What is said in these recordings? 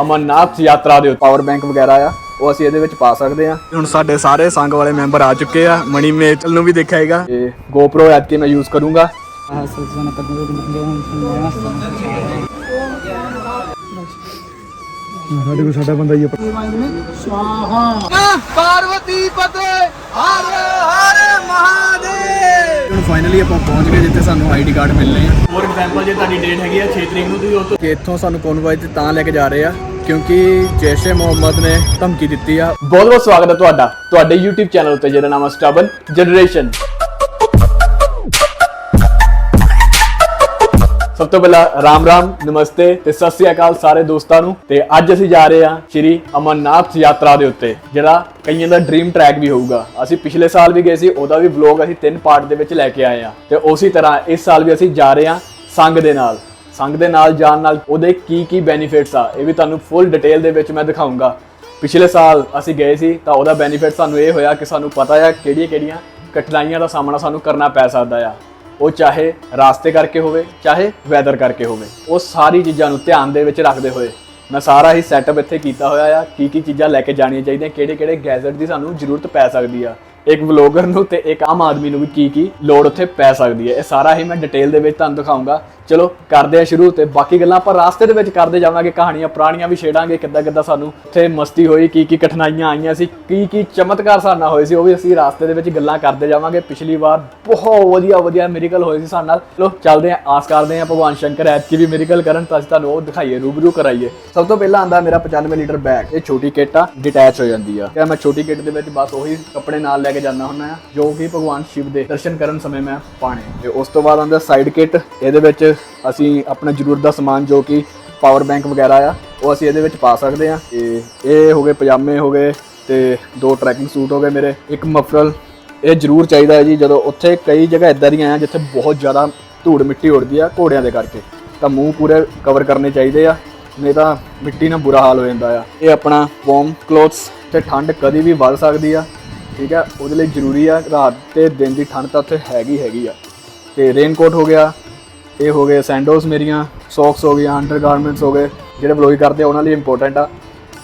ਅਮਰਨਾਥ ਯਾਤਰਾ ਦੇ power bank ਵਗੈਰਾ ਆ ਉਹ ਅਸੀਂ ਇਹਦੇ ਵਿੱਚ ਪਾ ਸਕਦੇ ਆ ਹੁਣ ਸਾਡੇ ਸਾਰੇ ਸੰਗ ਵਾਲੇ ਮੈਂਬਰ ਆ ਚੁੱਕੇ ਆ ਮਣੀ ਮੇਚਲ ਨੂੰ ਵੀ ਦੇਖਿਆਏਗਾ ਤੇ GoPro ਐਪ ਕੇ ਮੈਂ ਯੂਜ਼ ਕਰੂੰਗਾ ਸਾਡੇ ਕੋਲ ਸਾਡਾ ਬੰਦਾ ਹੀ ਆ। ਹੁਣ ਫਾਈਨਲੀ ਆਪਾਂ ਪਹੁੰਚ ਗਏ ਜਿੱਥੇ ਸਾਨੂੰ ਆਈਡੀ ਕਾਰਡ ਮਿਲਨੇ ਆ। ਫੋਰ ਐਗਜ਼ਾਮਪਲ ਜੇ ਤੁਹਾਡੀ ਡੇਟ ਹੈਗੀ ਆ 6 ਤਰੀਕ ਨੂੰ ਤੁਸੀਂ ਉੱਥੋਂ ਕਿ ਇੱਥੋਂ ਸਾਨੂੰ ਕਨਵਾਈ ਤੇ ਤਾਂ ਲੈ ਕੇ ਜਾ ਰਹੇ ਆ ਕਿਉਂਕਿ ਜੈਸ਼ੇ ਮੁਹੰਮਦ ਨੇ ਧਮਕੀ ਦਿੱਤੀ ਆ। ਬਹੁਤ ਬਹੁਤ ਸਵਾਗਤ ਹੈ ਤੁਹਾਡਾ ਤੁਹਾਡੇ YouTube ਚੈਨਲ ਉੱਤੇ ਜਿਹਦਾ ਨਾਮ ਹੈ ਸਟਬਨ ਜਨਰੇਸ਼ਨ ਸਭ ਤੋਂ ਪਹਿਲਾਂ ਰਾਮ ਰਾਮ, ਨਮਸਤੇ ਤੇ ਸਤਿ ਸ੍ਰੀ ਅਕਾਲ ਸਾਰੇ ਦੋਸਤਾਂ ਨੂੰ। ਤੇ ਅੱਜ ਅਸੀਂ ਜਾ ਰਹੇ ਹਾਂ ਸ਼੍ਰੀ ਅਮਰਨਾਥ ਯਾਤਰਾ ਦੇ ਉੱਤੇ, ਜਿਹੜਾ ਕਈਆਂ ਦਾ ਡ੍ਰੀਮ ਟਰੈਕ ਵੀ ਹੋਊਗਾ। ਅਸੀਂ ਪਿਛਲੇ ਸਾਲ ਵੀ ਗਏ ਸੀ, ਉਹਦਾ ਵੀ ਵਲੌਗ ਅਸੀਂ ਤਿੰਨ ਪਾਰਟ ਦੇ ਵਿੱਚ ਲੈ ਕੇ ਆਏ ਹਾਂ। ਤੇ ਉਸੇ ਤਰ੍ਹਾਂ ਇਸ ਸਾਲ ਵੀ ਅਸੀਂ ਜਾ ਰਹੇ ਹਾਂ ਸੰਗ ਦੇ ਨਾਲ। ਸੰਗ ਦੇ ਨਾਲ ਜਾਣ ਨਾਲ ਉਹਦੇ ਕੀ ਕੀ ਬੈਨੀਫਿਟਸ ਆ, ਇਹ ਵੀ ਤੁਹਾਨੂੰ ਫੁੱਲ ਡਿਟੇਲ ਦੇ ਵਿੱਚ ਮੈਂ ਦਿਖਾਉਂਗਾ ਪਿਛਲੇ ਸਾਲ ਅਸੀਂ ਗਏ ਸੀ, ਤਾਂ ਉਹਦਾ ਬੈਨੀਫਿਟ ਸਾਨੂੰ ਇਹ ਹੋਇਆ ਕਿ ਸਾਨੂੰ ਪਤਾ ਆ ਕਿਹੜੀਆਂ ਕਿਹੜੀਆਂ ਕਠਿਨਾਈਆਂ ਦਾ ਸਾਹਮਣਾ ਸਾਨੂੰ ਕਰਨਾ ਪੈ ਸਕਦਾ ਆ। ਉਹ ਚਾਹੇ ਰਾਸਤੇ ਕਰਕੇ ਹੋਵੇ, ਚਾਹੇ ਵੈਦਰ ਕਰਕੇ ਹੋਵੇ, ਉਹ ਸਾਰੀ ਚੀਜ਼ਾਂ ਨੂੰ ਧਿਆਨ ਦੇ ਵਿੱਚ ਰੱਖਦੇ ਹੋਏ ਮੈਂ ਸਾਰਾ ਹੀ ਸੈਟਅਪ ਇੱਥੇ ਕੀਤਾ ਹੋਇਆ ਆ ਕੀ ਕੀ ਚੀਜ਼ਾਂ ਲੈ ਕੇ ਜਾਣੀਆਂ ਚਾਹੀਦੀਆਂ ਕਿਹੜੇ ਕਿਹੜੇ ਗੈਜਟ ਦੀ ਸਾਨੂੰ ਜ਼ਰੂਰਤ ਪੈ ਸਕਦੀ ਆ। ਇੱਕ ਵਲੋਗਰ ਨੂੰ ਤੇ ਇੱਕ ਆਮ ਆਦਮੀ ਨੂੰ ਵੀ ਕੀ ਕੀ ਲੋੜ ਉੱਥੇ ਪੈ ਸਕਦੀ ਹੈ। ਇਹ ਸਾਰਾ ਹੀ ਮੈਂ ਡਿਟੇਲ ਦੇ ਵਿੱਚ ਤੁਹਾਨੂੰ ਦਿਖਾਉਂਗਾ ਚਲੋ, ਕਰਦੇ ਆ ਸ਼ੁਰੂ ਤੇ ਬਾਕੀ ਗੱਲਾਂ ਆਪਾਂ ਰਾਸਤੇ ਦੇ ਵਿੱਚ ਕਰਦੇ ਜਾਵਾਂਗੇ। ਕਹਾਣੀਆਂ, ਪੁਰਾਣੀਆਂ ਵੀ ਛੇੜਾਂਗੇ, ਕਿੱਦਾਂ ਕਿੱਦਾਂ ਸਾਨੂੰ ਉੱਥੇ ਮਸਤੀ ਹੋਈ, ਕੀ ਕੀ ਕਠਿਨਾਈਆਂ ਆਈਆਂ ਸੀ, ਕੀ ਕੀ ਚਮਤਕਾਰ ਸਾਡੇ ਨਾਲ ਹੋਏ ਸੀ, ਉਹ ਵੀ ਅਸੀਂ ਰਾਸਤੇ ਦੇ ਵਿੱਚ ਗੱਲਾਂ ਕਰਦੇ ਜਾਵਾਂਗੇ। ਪਿਛਲੀ ਵਾਰ ਬਹੁਤ ਵਧੀਆ ਵਧੀਆ ਮੈਰੀਕਲ ਹੋਏ ਸੀ ਸਾਡੇ ਨਾਲ। ਚਲੋ, ਚੱਲਦੇ ਆ, ਆਸ ਕਰਦੇ ਆ ਭਗਵਾਨ ਸ਼ੰਕਰ ਐਤਕੀ ਵੀ ਮੈਰੀਕਲ ਕਰਨ ਤਾਂ ਅਸੀਂ ਤੁਹਾਨੂੰ ਉਹ ਦਿਖਾਈਏ, ਰੂਬਰੂ ਕਰਾਈਏ। ਸਭ ਤੋਂ ਪਹਿਲਾਂ ਆਂਦਾ ਮੇਰਾ 95 ਲੀਟਰ ਬੈਗ ਇਹ ਛੋਟੀ ਕਿੱਟ ਆ ਡਿਟੈਚ ਹੋ ਜਾਂਦੀ ਆ। ਤੇ ਮੈਂ ਛੋਟੀ ਕਿੱਟ ਦੇ ਵਿੱਚ ਬਸ ਉਹੀ ਕੱਪੜੇ ਨਾਲ ਲੈ ਕੇ ਜਾਂਦਾ ਹੁੰਦਾ ਆ, ਜੋ ਕਿ ਭਗਵਾਨ ਸ਼ਿਵ ਦੇ ਦਰਸ਼ਨ ਕਰਨ ਸਮੇਂ ਮੈਂ ਪਾਣੇ ਤੇ ਉਸ ਤੋਂ ਬਾਅਦ ਆਉਂਦਾ ਸਾਈਡ ਕਿੱਟ ਇਹਦੇ ਵਿੱਚ ਅਸੀਂ ਆਪਣਾ ਜ਼ਰੂਰਤ ਦਾ ਸਮਾਨ ਜੋ ਕਿ ਪਾਵਰ ਬੈਂਕ ਵਗੈਰਾ ਆ, ਉਹ ਅਸੀਂ ਇਹਦੇ ਵਿੱਚ ਪਾ ਸਕਦੇ ਆ। ਤੇ ਇਹ ਹੋ ਗਏ ਪਜਾਮੇ ਹੋ ਗਏ ਤੇ ਦੋ ਟਰੈਕਿੰਗ ਸੂਟ ਹੋ ਗਏ ਮੇਰੇ, ਇੱਕ ਮਫਰਲ ਇਹ ਜ਼ਰੂਰ ਚਾਹੀਦਾ ਹੈ ਜੀ, ਜਦੋਂ ਉੱਥੇ ਕਈ ਜਗ੍ਹਾ ਇਦਾਂ ਦੀਆਂ ਆ ਜਿੱਥੇ ਬਹੁਤ ਜ਼ਿਆਦਾ ਧੂੜ ਮਿੱਟੀ ਉੱਡਦੀ ਆ ਘੋੜਿਆਂ ਦੇ ਕਰਕੇ, ਤਾਂ ਮੂੰਹ ਪੂਰੇ ਕਵਰ ਕਰਨੇ ਚਾਹੀਦੇ ਆ, ਨਹੀਂ ਤਾਂ ਮਿੱਟੀ ਨਾਲ ਬੁਰਾ ਹਾਲ ਹੋ ਜਾਂਦਾ ਆ। ਇਹ ਆਪਣਾ ਵਾਰਮ ਕਲੋਥਸ ਤੇ ਠੰਡ ਕਦੀ ਵੀ ਵੱਧ ਸਕਦੀ ਆ। ਠੀਕ ਆ, ਉਹਦੇ ਲਈ ਜ਼ਰੂਰੀ ਆ, ਰਾਤ ਤੇ ਦਿਨ ਦੀ ਠੰਡ ਤਾਂ ਉੱਥੇ ਹੈਗੀ ਹੈਗੀ ਆ। ਤੇ ਰੇਨਕੋਟ ਹੋ ਗਿਆ, ਇਹ ਹੋ ਗਏ ਸੈਂਡੋਸ ਮੇਰੀਆਂ ਸੌਕਸ ਹੋ ਗਈਆਂ ਅੰਡਰਗਾਰਮੈਂਟਸ ਹੋ ਗਏ, ਜਿਹੜੇ ਬਲੋਈ ਕਰਦੇ ਆ, ਉਹਨਾਂ ਲਈ ਇੰਪੋਰਟੈਂਟ ਆ।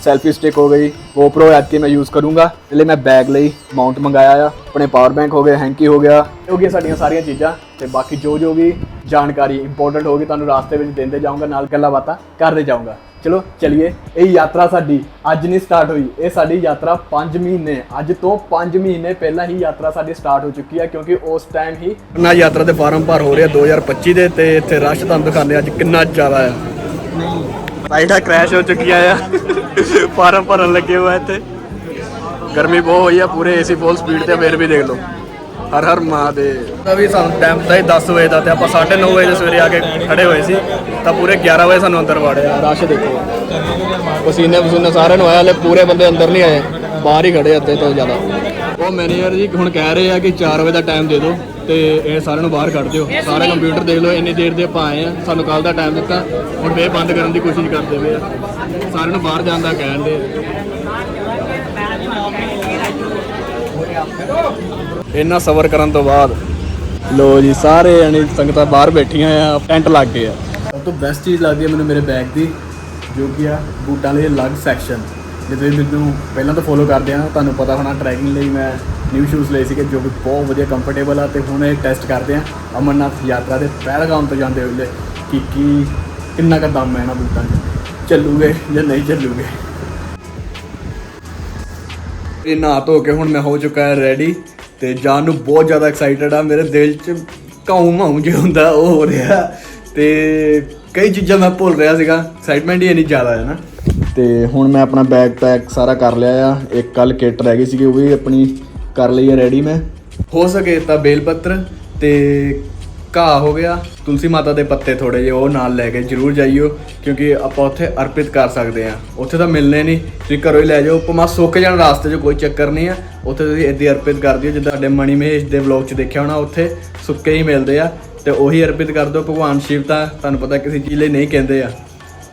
ਸੈਲਫੀ ਸਟਿਕ ਹੋ ਗਈ, GoPro ਐਪ ਕੇ ਮੈਂ ਯੂਜ਼ ਕਰੂੰਗਾ ਇਸ ਲਈ ਮੈਂ ਬੈਗ ਲਈ ਮਾਊਂਟ ਮੰਗਾਇਆ ਆ। ਆਪਣੇ ਪਾਵਰ ਬੈਂਕ ਹੋ ਗਏ ਹੈਂਕੀ ਹੋ ਗਿਆ, ਇਹ ਹੋ ਗਈਆਂ ਸਾਡੀਆਂ ਸਾਰੀਆਂ ਚੀਜ਼ਾਂ। ਤੇ ਬਾਕੀ ਜੋ ਜੋ ਵੀ ਜਾਣਕਾਰੀ ਇੰਪੋਰਟੈਂਟ ਹੋਗੀ ਤੁਹਾਨੂੰ ਰਾਸਤੇ ਵਿੱਚ ਦਿੰਦੇ ਜਾਊਂਗਾ, ਨਾਲ ਗੱਲਾਂ ਬਾਤਾਂ ਕਰਦੇ ਜਾਊਂਗਾ। ਚਲੋ ਚਲਿਏ ਇਹ ਯਾਤਰਾ ਸਾਡੀ ਅੱਜ ਨਹੀਂ ਸਟਾਰਟ ਹੋਈ ਇਹ ਸਾਡੀ ਯਾਤਰਾ 5 ਮਹੀਨੇ ਅੱਜ ਤੋਂ 5 ਮਹੀਨੇ ਪਹਿਲਾਂ ਹੀ ਯਾਤਰਾ ਸਾਡੀ ਸਟਾਰਟ ਹੋ ਚੁੱਕੀ ਹੈ ਕਿਉਂਕਿ ਉਸ ਟਾਈਮ ਹੀ ਨਾ ਯਾਤਰਾ ਦੇ ਫਾਰਮ ਭਰ ਹੋ ਰਿਹਾ 2025 ਦੇ ਤੇ ਇੱਥੇ ਰਸ਼ ਤੁਹਾਨੂੰ ਦਿਖਾਉਂਦੇ ਅੱਜ ਕਿੰਨਾ ਜ਼ਿਆਦਾ ਆ। ਸਾਈਡਾਂ ਕ੍ਰੈਸ਼ ਹੋ ਚੁੱਕੀਆਂ ਆ ਫਾਰਮ ਭਰਨ ਲੱਗੇ ਹੋਏ ਇੱਥੇ। ਗਰਮੀ ਬਹੁਤ ਹੋਈ ਆ ਪੂਰੇ ਏਸੀ ਫੁੱਲ ਸਪੀਡ ਤੇ ਫੇਰ ਵੀ ਦੇਖ ਲਓ। ਹਰ ਹਰ ਮਹਾਦੇਵ ਤਾਂ ਵੀ ਸਾਨੂੰ ਟਾਈਮ ਤਾਂ ਹੀ 10 ਵਜੇ ਦਾ ਤੇ ਆਪਾਂ 9:30 ਵਜੇ ਦੇ ਸਵੇਰੇ ਆ ਕੇ ਖੜੇ ਹੋਏ ਸੀ। ਤਾਂ ਪੂਰੇ 11 ਵਜੇ ਸਾਨੂੰ ਅੰਦਰ ਵਾੜਿਆ। ਰਸ਼ ਦੇਖੋ। ਪਸੀਨੇ ਪਸੀਨੇ ਸਾਰਿਆਂ ਨੂੰ ਆਇਆ, ਹਲੇ ਪੂਰੇ ਬੰਦੇ ਅੰਦਰ ਨਹੀਂ ਆਏ। ਬਾਹਰ ਹੀ ਖੜੇ ਅੱਧੇ ਤੋਂ ਜ਼ਿਆਦਾ। ਉਹ ਮੈਨੇਜਰ ਜੀ ਹੁਣ ਕਹਿ ਰਹੇ ਆ ਕਿ 4 ਵਜੇ ਦਾ ਟਾਈਮ ਦੇ ਦਿਓ ਤੇ ਇਹ ਸਾਰਿਆਂ ਨੂੰ ਬਾਹਰ ਕੱਢ ਦਿਓ। ਸਾਰੇ ਕੰਪਿਊਟਰ ਦੇਖ ਲਓ, ਇੰਨੀ ਦੇਰ ਦੇ ਆਪਾਂ ਆਏ ਆ। ਸਾਨੂੰ ਕੱਲ ਦਾ ਟਾਈਮ ਦਿੱਤਾ। ਹੁਣ ਇਹ ਬੰਦ ਕਰਨ ਦੀ ਕੋਸ਼ਿਸ਼ ਕਰਦੇ ਪਏ ਆ। ਸਾਰਿਆਂ ਨੂੰ ਬਾਹਰ ਜਾਣ ਦਾ ਕਹਿਣ ਦੇ ਇੰਨਾ ਸਬਰ ਕਰਨ ਤੋਂ ਬਾਅਦ। ਲੋ ਜੀ ਸਾਰੇ ਜਣੇ ਸੰਗਤਾਂ ਬਾਹਰ ਬੈਠੀਆਂ ਆ ਟੈਂਟ ਲੱਗ ਗਏ ਆ। ਸਭ ਤੋਂ ਬੈਸਟ ਚੀਜ਼ ਲੱਗਦੀ ਹੈ ਮੈਨੂੰ ਮੇਰੇ ਬੈਗ ਦੀ ਜੋ ਕਿ ਆ ਬੂਟਾਂ ਲਈ ਅਲੱਗ ਸੈਕਸ਼ਨ ਜੇ ਤੁਸੀਂ ਮੈਨੂੰ ਪਹਿਲਾਂ ਤੋਂ ਫੋਲੋ ਕਰਦੇ ਆ ਤੁਹਾਨੂੰ ਪਤਾ ਹੋਣਾ ਟਰੈਕਿੰਗ ਲਈ ਮੈਂ ਨਿਊ ਸ਼ੂਜ਼ ਲਏ ਸੀਗੇ ਜੋ ਕਿ ਬਹੁਤ ਵਧੀਆ ਕੰਫਰਟੇਬਲ ਆ ਤੇ ਹੁਣ ਇਹ ਟੈਸਟ ਕਰਦੇ ਆ ਅਮਰਨਾਥ ਯਾਤਰਾ ਦੇ ਪਹਿਲਗਾਮ ਤੋਂ ਜਾਂਦੇ ਹੋਏ ਕਿ ਕੀ ਕਿੰਨਾ ਕੁ ਦਮ ਹੈ ਇਹਨਾਂ ਬੂਟਾਂ 'ਚ। ਚੱਲੂਗੇ ਜਾਂ ਨਹੀਂ ਚੱਲੂਗੇ? ਇਹ ਨਹਾ ਧੋ ਕੇ ਹੁਣ ਮੈਂ ਹੋ ਚੁੱਕਾ ਹੈ ਰੈਡੀ ਤੇ ਜਾਣ ਨੂੰ ਬਹੁਤ ਜ਼ਿਆਦਾ ਐਕਸਾਈਟਡ ਆ, ਮੇਰੇ ਦਿਲ 'ਚ ਕਾਉ ਮਾਉ ਜੇ ਹੁੰਦਾ, ਉਹ ਹੋ ਰਿਹਾ। ਤੇ ਕਈ ਚੀਜ਼ਾਂ ਮੈਂ ਭੁੱਲ ਰਿਹਾ ਸੀਗਾ ਐਕਸਾਈਟਮੈਂਟ ਹੀ ਇੰਨੀ ਜ਼ਿਆਦਾ ਹੈ ਨਾ। ਤੇ ਹੁਣ ਮੈਂ ਆਪਣਾ ਬੈਗ ਪੈਕ ਸਾਰਾ ਕਰ ਲਿਆ ਆ, ਇੱਕ ਕੱਲ ਕਿੱਟ ਰਹਿ ਗਈ ਸੀਗੀ, ਉਹ ਵੀ ਆਪਣੀ ਕਰ ਲਈ ਹੈ ਰੈਡੀ ਮੈਂ। ਹੋ ਸਕੇ ਤਾਂ ਬੇਲ ਪੱਤਰ ਤੇ ਘਾਹ ਹੋ ਗਿਆ। ਤੁਲਸੀ ਮਾਤਾ ਦੇ ਪੱਤੇ ਥੋੜੇ ਜਿਹੇ ਉਹ ਨਾਲ ਲੈ ਕੇ ਜਰੂਰ ਜਾਈਓ ਕਿਉਂਕਿ ਆਪਾਂ ਉੱਥੇ ਅਰਪਿਤ ਕਰ ਸਕਦੇ ਆ ਉੱਥੇ ਤਾਂ ਮਿਲਨੇ ਨਹੀਂ। ਤੁਸੀਂ ਘਰੋਂ ਹੀ ਲੈ ਜਾਓ। ਪਮਾ ਸੁੱਕ ਜਾਣ ਰਾਸਤੇ 'ਚ ਕੋਈ ਚੱਕਰ ਨਹੀਂ ਆ। ਉੱਥੇ ਤੁਸੀਂ ਇੱਦੀ ਅਰਪਿਤ ਕਰ ਦਿਓ। ਜਿੱਦਾਂ ਸਾਡੇ ਮਣੀ ਮਹੇਸ਼ ਦੇ ਵਲੌਗ 'ਚ ਦੇਖਿਆ ਹੋਣਾ ਉੱਥੇ ਸੁੱਕੇ ਹੀ ਮਿਲਦੇ ਆ। ਤੇ ਉਹੀ ਅਰਪਿਤ ਕਰ ਦਿਓ। ਭਗਵਾਨ ਸ਼ਿਵ ਤਾਂ ਤੁਹਾਨੂੰ ਪਤਾ ਕਿਸੇ ਚੀਜ਼ ਲਈ ਨਹੀਂ ਕਹਿੰਦੇ ਆ।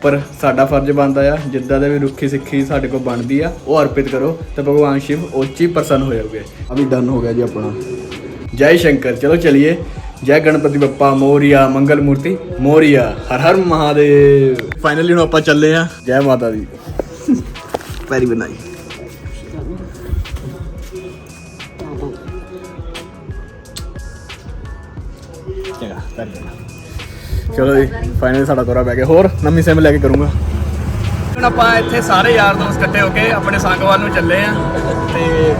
ਪਰ ਸਾਡਾ ਫਰਜ਼ ਬਣਦਾ ਆ ਜਿੱਦਾਂ ਦੇ ਵੀ ਰੁੱਖੀ ਸਿੱਖੀ ਸਾਡੇ ਕੋਲ ਬਣਦੀ ਆ ਉਹ ਅਰਪਿਤ ਕਰੋ। ਤੇ ਭਗਵਾਨ ਸ਼ਿਵ ਉੱਚੀ ਪ੍ਰਸੰਨ ਹੋ ਜਾਓਗੇ ਅਭੀ ਡਨ ਹੋ ਗਿਆ ਜੀ ਆਪਣਾ। ਜੈ ਸ਼ੰਕਰ। ਚਲੋ ਚਲਿਏ। ਜੈ ਗਣਪਤੀ ਬੱਪਾ ਮੋਰੀਆ ਮੰਗਲ ਮੂਰਤੀ ਮੋਰੀਆ ਹਰ ਹਰ ਮਹਾਦੇਵ। ਫਾਈਨਲੀ ਹੁਣ ਆਪਾਂ ਚੱਲੇ ਆ ਜੈ ਮਾਤਾ ਦੀ। ਪੈਰੀ ਬਣਾਈ। ਚਲੋ ਜੀ ਫਾਈਨਲੀ ਸਾਡਾ ਤੋਰਾ ਪੈ ਗਿਆ। ਹੋਰ ਨਵੀਂ ਸਿਮ ਲੈ ਕੇ ਕਰੂੰਗਾ। ਹੁਣ ਆਪਾਂ ਇੱਥੇ ਸਾਰੇ ਯਾਰ ਦੋਸਤ ਇਕੱਠੇ ਹੋ ਕੇ ਆਪਣੇ ਸੰਗਵਾਲ ਨੂੰ ਚੱਲੇ ਆ ਤੇ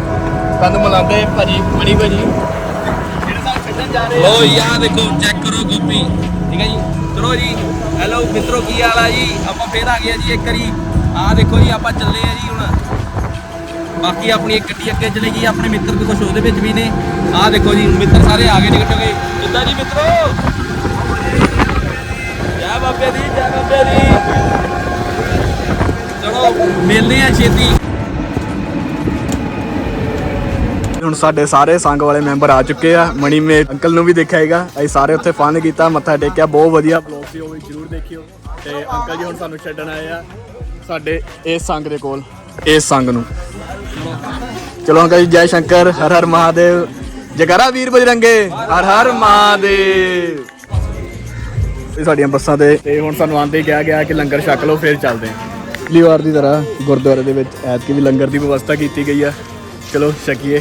ਤੁਹਾਨੂੰ ਮਿਲਾਉਂਦੇ ਭਾਜੀ ਮਣੀ ਭਾਜੀ ਜਿਹੜੇ ਸਾਨੂੰ ਛੱਡਣ ਜਾ ਰਹੇ ਆ ਲੋ ਯਾ ਦੇਖੋ ਚੈੱਕ ਕਰੋ ਗੋਪੀ। ਠੀਕ ਹੈ ਜੀ? ਚਲੋ ਜੀ ਹੈਲੋ ਮਿੱਤਰੋ, ਕੀ ਹਾਲ ਆ ਜੀ? ਆਪਾਂ ਫੇਰ ਆ ਗਏ ਜੀ ਇੱਕ ਵਾਰੀ। ਆ ਦੇਖੋ ਜੀ, ਆਪਾਂ ਚੱਲੇ ਆ ਜੀ ਹੁਣ। ਬਾਕੀ ਆਪਣੀ ਇੱਕ ਗੱਡੀ ਅੱਗੇ ਚਲੇ ਗਈ ਆਪਣੇ ਮਿੱਤਰ ਵੀ ਕੁਝ ਉਹਦੇ ਵਿੱਚ ਵੀ ਨੇ। ਆ ਦੇਖੋ ਜੀ, ਮਿੱਤਰ ਸਾਰੇ ਆ ਗਏ ਨਿਕਟ ਗਏ ਕਿੱਦਾਂ ਜੀ ਮਿੱਤਰੋ? ਜੈ ਬਾਬੇ ਦੀ, ਜੈ ਬਾਬੇ ਦੀ। ਚਲੋ, ਮਿਲਦੇ ਆ ਛੇਤੀ। ਹੁਣ ਸਾਡੇ ਸਾਰੇ ਸੰਗ ਵਾਲੇ ਮੈਂਬਰ ਆ ਚੁੱਕੇ ਆ। ਮਣੀ ਮੇ ਅੰਕਲ ਨੂੰ ਵੀ ਦੇਖਿਆ ਹੈਗਾ। ਅਸੀਂ ਸਾਰੇ ਉੱਥੇ ਫਨ ਕੀਤਾ, ਮੱਥਾ ਟੇਕਿਆ, ਬਹੁਤ ਵਧੀਆ ਬਲੌਗ ਸੀ ਉਹ ਵੀ ਜਰੂਰ ਦੇਖਿਓ। ਤੇ ਅੰਕਲ ਜੀ ਹੁਣ ਸਾਨੂੰ ਛੱਡਣ ਆਏ ਆ ਸਾਡੇ ਇਸ ਸੰਗ ਦੇ ਕੋਲ, ਇਸ ਸੰਗ ਨੂੰ। ਚਲੋ ਅੰਕਲ ਜੀ, ਜੈ ਸ਼ੰਕਰ, ਹਰ ਹਰ ਮਹਾਦੇਵ। ਜਗਰਾ ਵੀਰ ਬਜਰੰਗੇ, ਹਰ ਹਰ ਮਹਾਦੇਵ। ਇਹ ਸਾਡੀਆਂ ਬੱਸਾਂ ਤੇ। ਤੇ ਹੁਣ ਸਾਨੂੰ ਆਂਦੇ ਕਿਹਾ ਗਿਆ ਕਿ ਲੰਗਰ ਛਕ ਲਓ, ਫਿਰ ਚੱਲਦੇ ਹਾਂ। ਪਿਛਲੀ ਵਾਰ ਦੀ ਤਰ੍ਹਾਂ ਗੁਰਦੁਆਰੇ ਦੇ ਵਿੱਚ ਐਤਕੀ ਵੀ ਲੰਗਰ ਦੀ ਵਿਵਸਥਾ ਕੀਤੀ ਗਈ ਆ। ਚਲੋ, ਛਕੀਏ।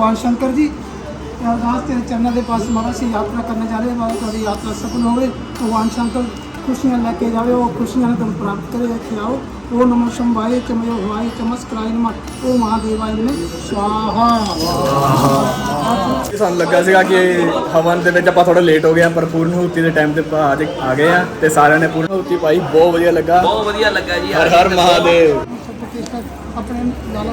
ਭਗਵਾਨ ਸ਼ੰਕਰ ਜੀ ਤੇ ਅਰਦਾਸ ਤੇਰੇ ਚਰਨਾਂ ਦੇ ਪਾਸ ਮਹਾਰਾਜ ਅਸੀਂ ਯਾਤਰਾ ਕਰਨ ਜਾ ਰਹੇ ਹਾਂ ਤੁਹਾਡੀ ਯਾਤਰਾ ਸਫਲ ਹੋਵੇ। ਭਗਵਾਨ ਸ਼ੰਕਰ ਖੁਸ਼ੀਆਂ ਲੈ ਕੇ ਜਾਵੇ ਉਹ ਖੁਸ਼ੀਆਂ ਤੁਹਾਨੂੰ ਪ੍ਰਾਪਤ ਕਰੇ ਰੱਖੇ ਆਓ। ਉਹ ਨਮੋ ਸ਼ੰਭਾਏ ਚਮਯੋ ਹਵਾਏ ਚਮਸਕਰਾਇ ਨਮ। ਉਹ ਮਹਾਦੇਵਾਇ ਨੇ ਸਵਾਹਾ। ਸਾਨੂੰ ਲੱਗਾ ਸੀਗਾ ਕਿ ਹਵਨ ਦੇ ਵਿੱਚ ਆਪਾਂ ਥੋੜਾ ਲੇਟ ਹੋ ਗਏ ਆ ਪਰ ਪੂਰਨ ਹੁਤੀ ਦੇ ਟਾਈਮ ਤੇ ਆ ਗਏ ਆ ਤੇ ਸਾਰਿਆਂ ਨੇ ਪੂਰਨ ਹੁਤੀ ਪਾਈ ਬਹੁਤ ਵਧੀਆ ਲੱਗਾ। ਬਹੁਤ ਵਧੀਆ ਲੱਗਾ ਜੀ ਹਰ ਹਰ ਮਹਾਦੇਵ। ਆਪਣੇ ਲਾਲਾ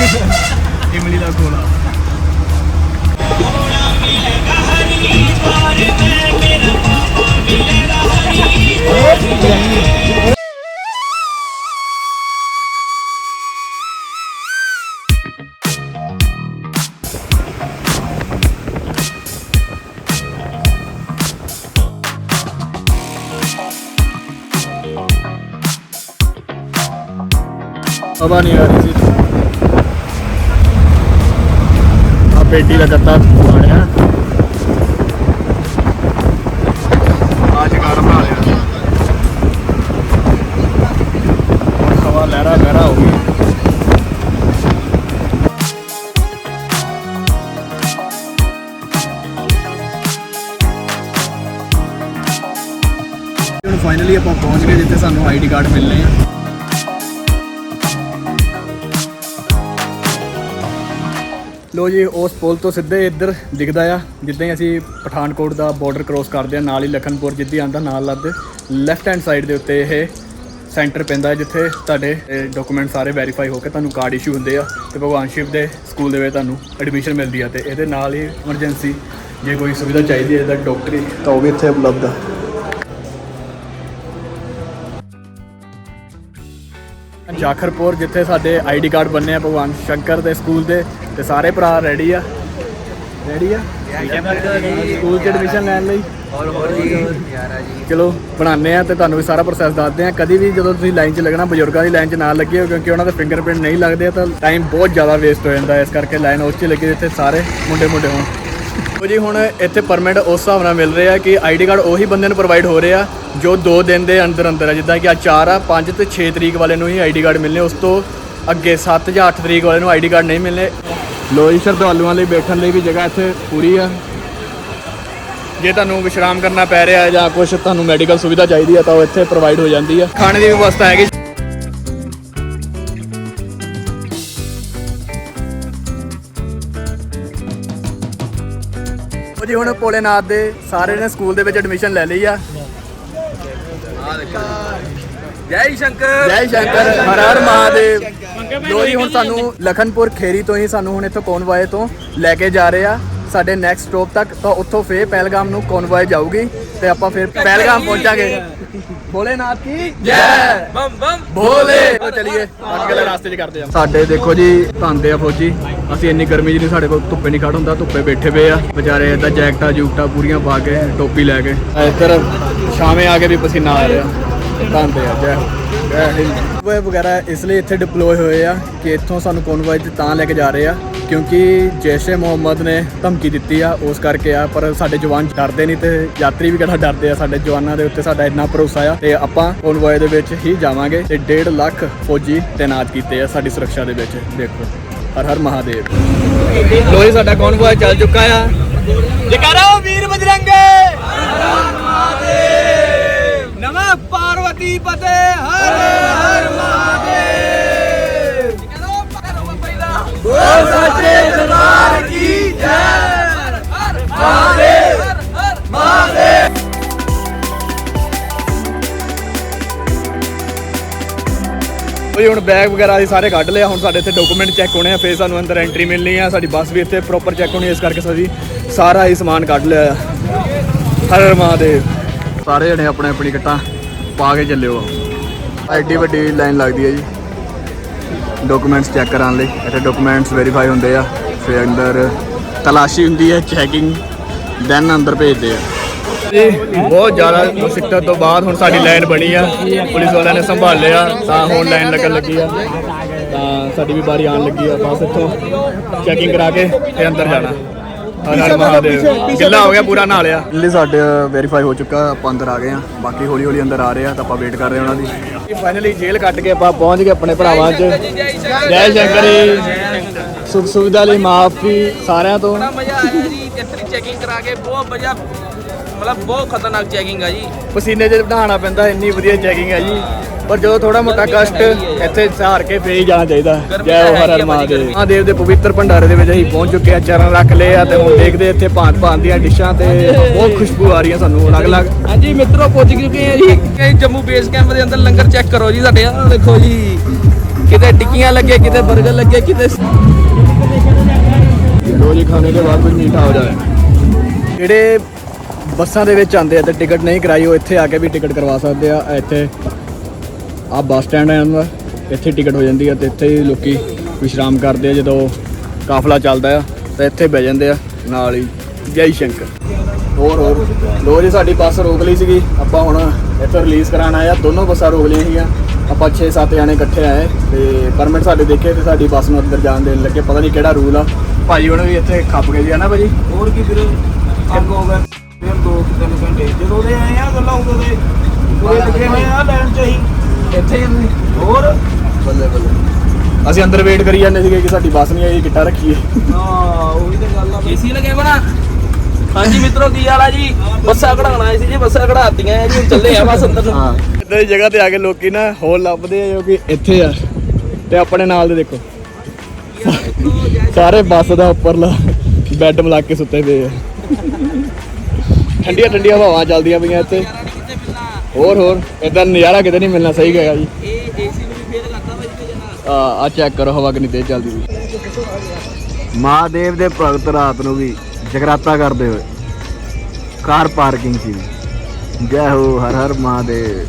ਇਮਲੀ ਦਾ ਕੋਲਾ ਹਵਾ ਨਹੀਂ ਪੇਟੀ ਲਗਾਤਾਰ ਪਾਣਿਆ ਅੱਜ ਘਰ ਬਣਾ ਲਿਆ। ਹੁਣ ਹਵਾ ਲਹਿਰਾ ਗਹਿਰਾ ਹੋ ਗਈ ਹੁਣ ਫਾਈਨਲੀ ਆਪਾਂ ਪਹੁੰਚ ਗਏ ਜਿੱਥੇ ਸਾਨੂੰ ਆਈਡੀ ਕਾਰਡ ਮਿਲਨੇ ਆ। ਲੋ ਜੀ, ਉਸ ਪੁਲ ਤੋਂ ਸਿੱਧੇ ਇੱਧਰ ਦਿਖਦਾ ਆ, ਜਿੱਦਾਂ ਹੀ ਅਸੀਂ ਪਠਾਨਕੋਟ ਦਾ ਬਾਰਡਰ ਕ੍ਰੋਸ ਕਰਦੇ ਆ, ਨਾਲ ਹੀ ਲਖਨਪੁਰ ਜਿੱਦੀ ਆਂਦਾ ਨਾਲ ਲੱਗਦੇ ਲੈਫਟ ਹੈਂਡ ਸਾਈਡ ਦੇ ਉੱਤੇ ਇਹ ਸੈਂਟਰ ਪੈਂਦਾ ਜਿੱਥੇ ਤੁਹਾਡੇ ਡਾਕੂਮੈਂਟ ਸਾਰੇ ਵੈਰੀਫਾਈ ਹੋ ਕੇ ਤੁਹਾਨੂੰ ਕਾਰਡ ਇਸ਼ੂ ਹੁੰਦੇ ਆ ਤੇ ਭਗਵਾਨ ਸ਼ਿਵ ਦੇ ਸਕੂਲ ਦੇ ਵਿੱਚ ਤੁਹਾਨੂੰ ਐਡਮਿਸ਼ਨ ਮਿਲਦੀ ਆ ਤੇ ਇਹਦੇ ਨਾਲ ਹੀ ਐਮਰਜੈਂਸੀ ਜੇ ਕੋਈ ਸੁਵਿਧਾ ਚਾਹੀਦੀ ਹੈ ਇਹਦਾ ਡਾਕਟਰੀ ਤਾਂ ਉਹ ਵੀ ਇੱਥੇ ਉਪਲਬਧ ਆ। ਜਾਖਰਪੁਰ, ਜਿੱਥੇ ਸਾਡੇ ਆਈਡੀ ਕਾਰਡ ਬੰਨੇ ਆ ਭਗਵਾਨ ਸ਼ੰਕਰ ਦੇ ਸਕੂਲ ਦੇ, ਤੇ ਸਾਰੇ ਭਰਾ ਰੈਡੀ ਆ। ਰੈਡੀ ਆ? ਸਕੂਲ 'ਚ ਐਡਮਿਸ਼ਨ ਲੈਣ ਲਈ? ਚਲੋ, ਬਣਾਉਂਦੇ ਆ ਤੇ ਤੁਹਾਨੂੰ ਵੀ ਸਾਰਾ ਪ੍ਰੋਸੈਸ ਦੱਸਦੇ ਆ। ਕਦੀ ਵੀ ਜਦੋਂ ਤੁਸੀਂ ਲਾਈਨ 'ਚ ਲੱਗਣਾ, ਬਜ਼ੁਰਗਾਂ ਦੀ ਲਾਈਨ 'ਚ ਨਾ ਲੱਗੇ ਕਿਉਂਕਿ ਉਹਨਾਂ ਦੇ ਫਿੰਗਰਪ੍ਰਿੰਟ ਨਹੀਂ ਲੱਗਦੇ, ਤਾਂ ਟਾਈਮ ਬਹੁਤ ਜ਼ਿਆਦਾ ਵੇਸਟ ਹੋ ਜਾਂਦਾ। ਇਸ ਕਰਕੇ ਲਾਈਨ ਉਸ 'ਚ ਲੱਗੇ ਜਿੱਥੇ ਸਾਰੇ ਮੁੰਡੇ ਮੁੰਡੇ ਹੋਣ। ਉਹ ਜੀ ਹੁਣ ਇੱਥੇ ਪਰਮਿਟ ਉਸ ਹਿਸਾਬ ਨਾਲ ਮਿਲ ਰਿਹਾ ਕਿ ਆਈਡੀ ਕਾਰਡ ਉਹੀ ਬੰਦੇ ਨੂੰ ਪ੍ਰੋਵਾਈਡ ਹੋ ਰਿਹਾ ਜੋ 2 ਦਿਨ ਦੇ ਅੰਦਰ ਅੰਦਰ ਆ ਜਿੱਦਾਂ ਕਿ ਆ 4 ਆ 5 ਤੇ 6 ਤਰੀਕ ਵਾਲੇ ਨੂੰ ਹੀ ਆਈਡੀ ਕਾਰਡ ਮਿਲਨੇ ਉਸ ਤੋਂ ਅੱਗੇ 7 ਜਾਂ 8 ਤਰੀਕ ਵਾਲੇ ਨੂੰ ਆਈਡੀ ਕਾਰਡ ਨਹੀਂ ਮਿਲਨੇ ਲੋ ਜੀ ਸ਼ਰਧਾਲੂਆਂ ਲਈ ਬੈਠਣ ਲਈ ਵੀ ਜਗ੍ਹਾ ਇੱਥੇ ਪੂਰੀ ਆ। ਜੇ ਤੁਹਾਨੂੰ ਵਿਸ਼ਰਾਮ ਕਰਨਾ ਪੈ ਰਿਹਾ ਹੈ ਜਾਂ ਕੁਝ ਤੁਹਾਨੂੰ ਮੈਡੀਕਲ ਸੁਵਿਧਾ ਚਾਹੀਦੀ ਹੈ ਤਾਂ ਉਹ ਇੱਥੇ ਪ੍ਰੋਵਾਈਡ ਹੋ ਜਾਂਦੀ ਹੈ ਖਾਣੇ ਦੀ ਵਿਵਸਥਾ ਹੈਗੀ ਜੀ ਹੁਣ ਭੋਲੇਨਾਥ ਦੇ ਸਾਰੇ ਨੇ ਸਕੂਲ ਦੇ ਵਿੱਚ ਐਡਮਿਸ਼ਨ ਲੈ ਲਈ ਆ। ਜੈ ਸ਼ੰਕਰ। ਜੈ ਸ਼ੰਕਰ ਹਰ ਹਰ ਮਹਾਦੇਵ। ਲੋ ਜੀ ਹੁਣ ਸਾਨੂੰ ਲਖਨਪੁਰ ਖੇਰੀ ਤੋਂ ਹੀ ਸਾਨੂੰ ਹੁਣ ਇੱਥੋਂ ਕੌਨਵਾਏ ਤੋਂ ਲੈ ਕੇ ਜਾ ਰਹੇ ਆ। ਸਾਡੇ ਨੈਕਸਟ ਸਟਾਪ ਤੱਕ ਤਾਂ ਉੱਥੋਂ ਫੇਰ ਪਹਿਲਗਾਮ ਨੂੰ ਕੌਨਵਾਏ ਜਾਊਗੀ ਤੇ ਆਪਾਂ ਫਿਰ ਪਹਿਲਗਾਮ ਪਹੁੰਚਾਂਗੇ। ਭੋਲੇਨਾਥ ਕੀ? ਜੈ! ਬੰਮ ਬੰਮ ਭੋਲੇ! ਤਾਂ ਚਲਿਏ ਅੱਗੇ ਵਾਲੇ ਰਾਸਤੇ 'ਚ ਕਰਦੇ ਆ। ਸਾਡੇ ਦੇਖੋ ਜੀ ਧੰਦੇ ਆ ਫੌਜੀ। ਅਸੀਂ ਇੰਨੀ ਗਰਮੀ 'ਚ ਨਹੀਂ ਸਾਡੇ ਕੋਲ ਧੁੱਪੇ ਨਹੀਂ ਖੜ ਹੁੰਦਾ ਧੁੱਪੇ ਬੈਠੇ ਪਏ ਆ। ਵਿਚਾਰੇ ਏਦਾਂ ਜੈਕਟਾਂ ਜੂਕਟਾਂ ਪੂਰੀਆਂ ਪਾ ਕੇ ਟੋਪੀ ਲੈ ਕੇ। ਇੱਧਰ ਸ਼ਾਮੇ ਆ ਕੇ ਵੀ ਪਸੀਨਾ ਆ ਰਿਹਾ। ਧੰਦੇ ਆ ਜੈ ਜੈ ਹਿੰਦ। ਉਹ ਵਗੈਰਾ ਇਸ ਲਈ ਇੱਥੇ ਡਿਪਲੋਏ ਹੋਏ ਆ ਕਿ ਇੱਥੋਂ ਸਾਨੂੰ ਕਨਵਾਈ ਤੇ ਤਾਂ ਲੈ ਕੇ ਜਾ ਰਹੇ ਆ ਕਿਉਂਕਿ ਜੈਸ਼ੇ ਮੁਹੰਮਦ ਨੇ ਧਮਕੀ ਦਿੱਤੀ ਆ ਉਸ ਕਰਕੇ ਆ ਪਰ ਸਾਡੇ ਜਵਾਨ ਡਰਦੇ ਨਹੀਂ ਤੇ ਯਾਤਰੀ ਵੀ ਕਿਹੜਾ ਡਰਦੇ ਆ ਸਾਡੇ ਜਵਾਨਾਂ ਦੇ ਉੱਤੇ ਸਾਡਾ ਇੰਨਾ ਭਰੋਸਾ ਆ ਤੇ ਆਪਾਂ ਕਨਵਾਈ ਦੇ ਵਿੱਚ ਹੀ ਜਾਵਾਂਗੇ ਤੇ 1.5 ਲੱਖ ਫੌਜੀ ਤਾਇਨਾਤ ਕੀਤੇ ਆ ਸਾਡੀ ਸੁਰੱਖਿਆ ਦੇ ਵਿੱਚ ਦੇਖੋ ਹਰ ਹਰ ਮਹਾਦੇਵ। ਲੋਈ ਸਾਡਾ ਕਨਵਾਈ ਚੱਲ ਚੁੱਕਾ ਆ? ਜਕਾਰਾ ਵੀਰ ਬਜਰੰਗੇ! ਨਮः ਪਾਰਵਤੀ ਪਤੇ ਹਰ ਹਰ ਮਹਾਦੇਵ। ਕਰੋ ਕਰੋ ਪਹਿਲਾ ਬੋਲ ਸੱਚੇ ਦਰਬਾਰ ਕੀ ਜੈ। ਹਰ ਮਹਾਦੇਵ। ਹਰ ਹਰ ਉਹ ਜੀ ਹੁਣ ਬੈਗ ਵਗੈਰਾ ਅਸੀਂ ਸਾਰੇ ਕੱਢ ਲਿਆ ਹੁਣ ਸਾਡੇ ਇੱਥੇ ਡਾਕੂਮੈਂਟ ਚੈੱਕ ਹੋਣੇ ਆ ਫਿਰ ਸਾਨੂੰ ਅੰਦਰ ਐਂਟਰੀ ਮਿਲਣੀ ਆ ਸਾਡੀ ਬੱਸ ਵੀ ਇੱਥੇ ਪ੍ਰੋਪਰ ਚੈੱਕ ਹੋਣੀ ਆ, ਇਸ ਕਰਕੇ ਅਸੀਂ ਸਾਰਾ ਹੀ ਸਮਾਨ ਕੱਢ ਲਿਆ ਆ। ਹਰ ਹਰ ਮਹਾਦੇਵ। ਸਾਰੇ ਜਣੇ ਆਪਣੇ ਆਪਣੀ ਕਿੱਟਾਂ ਪਾ ਕੇ ਚੱਲਿਓ। ਐਡੀ ਵੱਡੀ ਲਾਈਨ ਲੱਗਦੀ ਹੈ ਜੀ। ਡਾਕੂਮੈਂਟਸ ਚੈੱਕ ਕਰਾਉਣ ਲਈ। ਇੱਥੇ ਡਾਕੂਮੈਂਟਸ ਵੈਰੀਫਾਈ ਹੁੰਦੇ ਆ। ਫਿਰ ਅੰਦਰ ਤਲਾਸ਼ੀ ਹੁੰਦੀ ਹੈ ਚੈਕਿੰਗ ਦੈਨ ਅੰਦਰ ਭੇਜਦੇ ਆ। ਜੀ, ਬਹੁਤ ਜ਼ਿਆਦਾ ਸਿੱਟਰ ਤੋਂ ਬਾਅਦ ਹੁਣ ਸਾਡੀ ਲਾਈਨ ਬਣੀ ਆ। ਪੁਲਿਸ ਵਾਲਿਆਂ ਨੇ ਸੰਭਾਲ ਲਿਆ, ਤਾਂ ਹੁਣ ਲਾਈਨ ਲੱਗਣ ਲੱਗੀ ਆ। ਤਾਂ ਸਾਡੀ ਵੀ ਵਾਰੀ ਆਉਣ ਲੱਗੀ ਆ। ਬਸ ਇੱਥੋਂ ਚੈਕਿੰਗ ਕਰਾ ਕੇ ਤੇ ਅੰਦਰ ਜਾਣਾ। ਹਰ ਮਹਾਦੇਵ ਗਿੱਲਾ ਹੋ ਗਿਆ ਪੂਰਾ ਨਹਾ ਲਿਆ ਦਿੱਲੀ ਸਾਡੇ ਵੈਰੀਫਾਈ ਹੋ ਚੁੱਕਾ ਆਪਾਂ ਅੰਦਰ ਆ ਗਏ ਆ। ਬਾਕੀ ਹੌਲੀ ਹੌਲੀ ਅੰਦਰ ਆ ਰਹੇ ਆ ਤਾਂ ਆਪਾਂ ਵੇਟ ਕਰ ਰਹੇ ਹਾਂ ਉਹਨਾਂ ਦੀ। ਫਾਈਨਲੀ ਜੇਲ੍ਹ ਕੱਟ ਕੇ ਆਪਾਂ ਪਹੁੰਚ ਗਏ ਆਪਣੇ ਭਰਾਵਾਂ 'ਚ। ਜੈ ਸ਼ੰਕਰ ਜੀ। ਸੁਖ ਸੁਵਿਧਾ ਲਈ ਮਾਫੀ ਸਾਰਿਆਂ ਤੋਂ। ਬੜਾ ਮਜ਼ਾ ਆਇਆ ਜੀ ਇੱਥੇ ਚੈਕਿੰਗ ਕਰਾ ਕੇ ਬਹੁਤ ਮਜ਼ਾ ਮਤਲਬ ਬਹੁਤ ਖਤਰਨਾਕ ਚੈਕਿੰਗ ਆ ਜੀ। ਪਸੀਨੇ 'ਚ ਨਹਾਉਣਾ ਪੈਂਦਾ ਇੰਨੀ ਵਧੀਆ ਚੈਕਿੰਗ ਹੈ ਜੀ। ਪਰ ਜਦੋਂ ਥੋੜਾ ਮੋਟਾ ਕਸ਼ਟ ਇੱਥੇ ਸਹਾਰ ਕੇ ਫੇਰ ਹੀ ਜਾਣਾ ਚਾਹੀਦਾ। ਜੈ ਹੋ ਹਰ ਹਰ ਮਹਾਦੇਵ। ਮਹਾਦੇਵ ਦੇ ਪਵਿੱਤਰ ਭੰਡਾਰੇ ਦੇ ਵਿੱਚ ਅਸੀਂ ਪਹੁੰਚ ਚੁੱਕੇ ਆ ਚਰਨ ਰੱਖ ਲਏ ਆ ਤੇ ਹੁਣ ਦੇਖਦੇ ਇੱਥੇ ਭਾਂਤ ਭਾਂਤ ਦੀਆਂ ਡਿਸ਼ਾਂ ਤੇ ਬਹੁਤ ਖੁਸ਼ਬੂ ਆ ਰਹੀਆਂ ਸਾਨੂੰ ਅਲੱਗ-ਅਲੱਗ ਹਾਂਜੀ ਮਿੱਤਰੋ ਪਹੁੰਚ ਚੁੱਕੇ ਆ ਜੀ? ਜੰਮੂ ਬੇਸ ਕੈਂਪ ਦੇ ਅੰਦਰ ਲੰਗਰ ਚੈੱਕ ਕਰੋ ਜੀ ਸਾਡੇ। ਆ ਦੇਖੋ ਜੀ ਕਿਤੇ ਟਿੱਕੀਆਂ ਲੱਗੇ ਕਿਤੇ 버ਗਰ ਲੱਗੇ ਕਿਤੇ ਰੋਜ਼ ਖਾਣੇ ਦੇ ਬਾਅਦ ਕੁਝ ਮੀਠਾ ਹੋ ਜਾਏ ਜਿਹੜੇ ਬੱਸਾਂ ਦੇ ਵਿੱਚ ਆਉਂਦੇ ਆ ਤੇ ਟਿਕਟ ਨਹੀਂ ਕਰਾਈ, ਉਹ ਇੱਥੇ ਆ ਕੇ ਵੀ ਟਿਕਟ ਕਰਵਾ ਸਕਦੇ ਆ। ਇੱਥੇ ਆ ਬੱਸ ਸਟੈਂਡ ਆ ਇਹਨਾਂ ਦਾ, ਇੱਥੇ ਟਿਕਟ ਹੋ ਜਾਂਦੀ ਆ ਤੇ ਇੱਥੇ ਹੀ ਲੋਕੀ ਵਿਸ਼ਰਾਮ ਕਰਦੇ ਆ ਜਦੋਂ ਕਾਫਲਾ ਚੱਲਦਾ ਆ ਤਾਂ ਇੱਥੇ ਬਹਿ ਜਾਂਦੇ ਆ, ਨਾਲ ਹੀ ਜੈ ਸ਼ੰਕਰ। ਹੋਰ ਹੋਰ। ਲੋ ਜੀ, ਸਾਡੀ ਬੱਸ ਰੋਕ ਲਈ ਸੀਗੀ। ਆਪਾਂ ਹੁਣ ਇੱਥੇ ਰਿਲੀਜ਼ ਕਰਾਉਣ ਆਏ ਆ। ਦੋਨੋਂ ਬੱਸਾਂ ਰੋਕ ਲਈਆਂ ਸੀਗੀਆਂ। ਆਪਾਂ 6-7 ਜਾਣੇ ਇਕੱਠੇ ਆਏ ਤੇ ਪਰਮਿਟ ਸਾਡੇ ਦੇਖੇ ਤੇ ਸਾਡੀ ਬੱਸ ਨੂੰ ਅੰਦਰ ਜਾਣ ਦੇਣ ਲੱਗੇ। ਪਤਾ ਨਹੀਂ ਕਿਹੜਾ ਰੂਲ ਆ। ਭਾਜੀ ਹੁਣ ਵੀ ਇੱਥੇ ਖੱਪ ਗਏ ਸੀ ਹਨਾ ਭਾਜੀ? ਹੋਰ ਕੀ ਫਿਰ ਅੱਗ ਹੋ ਗਿਆ ਫਿਰ ਦੋ ਕੁ ਤਿੰਨ ਘੰਟੇ। ਜਦੋਂ ਦੇ ਆਏ ਆ ਗੱਲਾਂ ਉਦੋਂ ਦੇ ਪੂਰੇ ਲੱਗੇ ਹੋਏ ਆ ਲੈਣ ਚ ਹੀ ਇੱਥੇ ਹੀ ਹੋਰ? ਬੱਲੇ ਬੱਲੇ। ਅਸੀਂ ਅੰਦਰ ਵੇਟ ਕਰੀ ਜਾਂਦੇ ਸੀਗੇ ਕਿ ਸਾਡੀ ਬੱਸ ਨਹੀਂ ਆਈ ਕਿੱਟਾ ਰੱਖੀਏ। ਹਾਂ ਉਹੀ ਤਾਂ ਗੱਲ ਆ ਏਸੀ ਲਗੇ ਬਣਾ ਹਾਂਜੀ ਮਿੱਤਰੋ ਕੀ ਹਾਲ ਆ ਜੀ? ਬੱਸਾਂ ਕਢਾਉਣ ਆਏ ਸੀ ਜੀ ਬੱਸਾਂ ਕਢਾਤੀਆਂ ਜੀ ਹੁਣ ਚੱਲੇ ਆ ਬਸ ਅੰਦਰ। ਨੂੰ ਹਾਂ। ਇੱਦਾਂ ਦੀ ਜਗ੍ਹਾ ਤੇ ਆ ਕੇ ਲੋਕੀ ਨਾ ਹੋਲ ਲੱਭਦੇ ਆ ਜੋ ਕਿ ਇੱਥੇ ਆ। ਤੇ ਆਪਣੇ ਨਾਲ ਦੇ ਦੇਖੋ। ਸਾਰੇ ਬੱਸ ਦਾ ਉੱਪਰਲਾ ਬੈੱਡ ਮਿਲਾ ਕੇ ਸੁੱਤੇ ਪਏ ਆ। ਠੰਡੀਆਂ ਠੰਡੀਆਂ ਹਵਾਵਾਂ ਚੱਲਦੀਆਂ ਪਈਆਂ ਇੱਥੇ। ਹੋਰ ਹੋਰ ਇਦਾਂ ਨਜ਼ਾਰਾ ਕਿਤੇ ਨਹੀਂ ਮਿਲਣਾ ਸਹੀ ਹੈਗਾ ਜੀ ਇਹ ਏਸੀ ਨੂੰ ਵੀ ਫੇਲ ਕਰਤਾ ਵਾ ਜੀ। ਜਨਾ ਆ ਆ ਚੈੱਕ ਕਰੋ ਹਵਾ ਕਿੰਨੀ ਤੇਜ਼ ਚੱਲਦੀ ਪਈ। ਮਹਾਦੇਵ ਦੇ ਭਗਤ ਰਾਤ ਨੂੰ ਵੀ ਜਗਰਾਤਾ ਕਰਦੇ ਹੋਏ। ਕਾਰ ਪਾਰਕਿੰਗ ਸੀ। ਜੈ ਹੋ ਹਰ ਹਰ ਮਹਾਦੇਵ।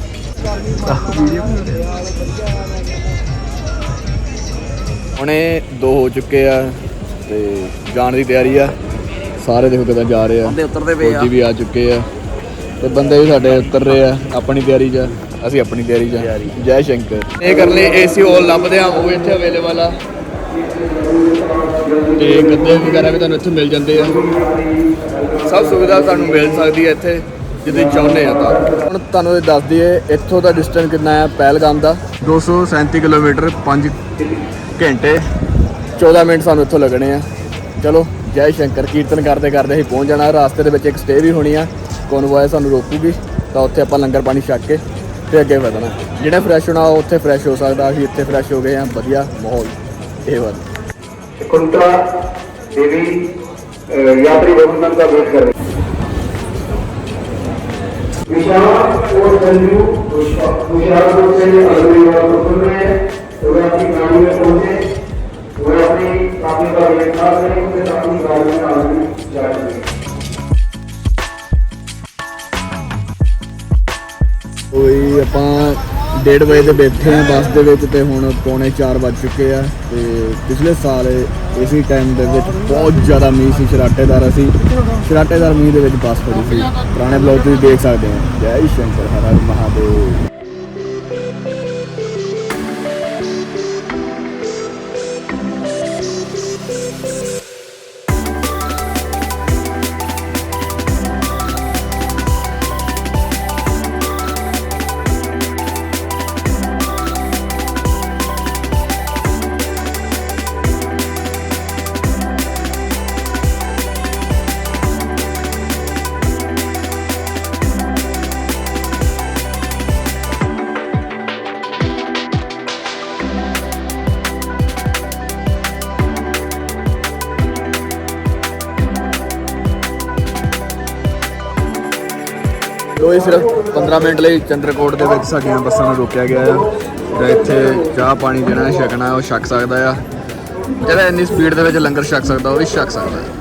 ਹੁਣੇ ਦੋ ਹੋ ਚੁੱਕੇ ਆ ਤੇ ਜਾਣ ਦੀ ਤਿਆਰੀ ਆ। ਸਾਰੇ ਦੇਖੋ ਕਿਦਾਂ ਜਾ ਰਹੇ ਆ। ਬੰਦੇ ਉਤਰਦੇ ਪਏ ਆ। ਫੌਜੀ ਵੀ ਆ ਚੁੱਕੇ ਆ। ਤੇ ਬੰਦੇ ਵੀ ਸਾਡੇ ਉਤਰ ਰਹੇ ਆ। ਆਪਣੀ ਤਿਆਰੀ 'ਚ ਅਸੀਂ ਆਪਣੀ ਤਿਆਰੀ 'ਚ ਜੈ ਸ਼ੰਕਰ। ਇਹ ਕਰਨ ਲਈ ਏਸੀ ਹਾਲ ਲੱਭਦੇ ਆ। ਉਹ ਇੱਥੇ ਅਵੇਲੇਬਲ ਆ। ਤੇ ਗੱਦੇ ਵਗੈਰਾ ਵੀ ਤੁਹਾਨੂੰ ਇੱਥੇ ਮਿਲ ਜਾਂਦੇ ਆ। ਸਭ ਸੁਵਿਧਾ ਤੁਹਾਨੂੰ ਮਿਲ ਸਕਦੀ ਹੈ ਇੱਥੇ ਜੇ ਤੁਸੀਂ ਚਾਹੁੰਦੇ ਆ ਤਾਂ। ਹੁਣ ਤੁਹਾਨੂੰ ਇਹ ਦੱਸ ਦਈਏ ਇੱਥੋਂ ਦਾ ਡਿਸਟੈਂਸ ਕਿੰਨਾ ਹੈ ਪਹਿਲਗਾਮ ਦਾ? 237 ਕਿਲੋਮੀਟਰ 5 ਘੰਟੇ। 14 ਮਿੰਟ ਸਾਨੂੰ ਇੱਥੋਂ ਲੱਗਣੇ ਆ। ਚਲੋ। ਜੈ ਸ਼ੰਕਰ ਕੀਰਤਨ ਕਰਦੇ ਕਰਦੇ ਅਸੀਂ ਪਹੁੰਚ ਜਾਣਾ ਰਾਸਤੇ ਦੇ ਵਿੱਚ ਇੱਕ ਸਟੇ ਵੀ ਹੋਣੀ ਆ ਕਨਵੋਏ ਸਾਨੂੰ ਰੋਕੂਗੀ ਤਾਂ ਉੱਥੇ ਆਪਾਂ ਲੰਗਰ ਪਾਣੀ ਛਕ ਕੇ ਤੇ ਅੱਗੇ ਵਧਣਾ ਜਿਹੜਾ ਫਰੈਸ਼ ਹੋਣਾ ਉਹ ਉੱਥੇ ਫਰੈਸ਼ ਹੋ ਸਕਦਾ ਅਸੀਂ ਇੱਥੇ ਫਰੈਸ਼ ਹੋ ਗਏ ਆ ਵਧੀਆ ਮਾਹੌਲ ਇਹ ਵਾਲਾ कुंता देवी अ, यात्री बहुमन का वेट कर रहे विशाल और संजू विशालपुर से अगली बार सुन रहे हैं तो वे अपनी गाड़ी में पहुंचे वे ਕੋਈ ਆਪਾਂ 1:30 ਵਜੇ ਤੇ ਬੈਠੇ ਆ ਬੱਸ ਦੇ ਵਿੱਚ ਤੇ ਹੁਣ ਪੌਣੇ 4 ਵੱਜ ਚੁੱਕੇ ਆ ਤੇ ਪਿਛਲੇ ਸਾਲ ਇਸੇ ਟਾਈਮ ਦੇ ਵਿੱਚ ਬਹੁਤ ਜ਼ਿਆਦਾ ਮੀਂਹ ਸੀ ਸ਼ਰਾਟੇਦਾਰ ਅਸੀਂ ਸ਼ਰਾਟੇਦਾਰ ਮੀਂਹ ਦੇ ਵਿੱਚ ਬੱਸ ਫੜੀ ਸੀ। ਪੁਰਾਣੇ ਬਲੌਗ ਤੁਸੀਂ ਦੇਖ ਸਕਦੇ ਹੋ। ਜੈ ਸ਼ੰਕਰ, ਹਰ ਹਰ ਮਹਾਦੇਵ। ਸਿਰਫ 15 ਮਿੰਟ ਲਈ ਚੰਦਰਕੋਟ ਦੇ ਵਿੱਚ ਸਾਡੀਆਂ ਬੱਸਾਂ ਨੂੰ ਰੋਕਿਆ ਗਿਆ ਆ। ਤੇ ਇੱਥੇ ਚਾਹ ਪਾਣੀ ਜਿਹੜਾ ਛਕਣਾ, ਉਹ ਛਕ ਸਕਦਾ ਆ। ਜਿਹੜਾ ਇੰਨੀ ਸਪੀਡ ਦੇ ਵਿੱਚ ਲੰਗਰ ਛਕ ਸਕਦਾ, ਉਹ ਵੀ ਛਕ ਸਕਦਾ। ਹੈ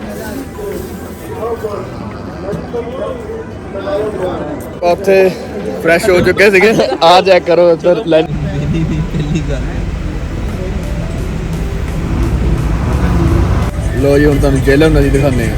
ਉੱਥੇ ਫਰੈਸ਼ ਹੋ ਚੁੱਕੇ ਸੀਗੇ। ਆ ਚੈੱਕ ਕਰੋ ਇੱਧਰ ਲਾਈਨ ਲੋ ਜੀ, ਹੁਣ ਤੁਹਾਨੂੰ ਜੇਲ੍ਹ ਨਦੀ ਦਿਖਾਉਂਦੇ ਆ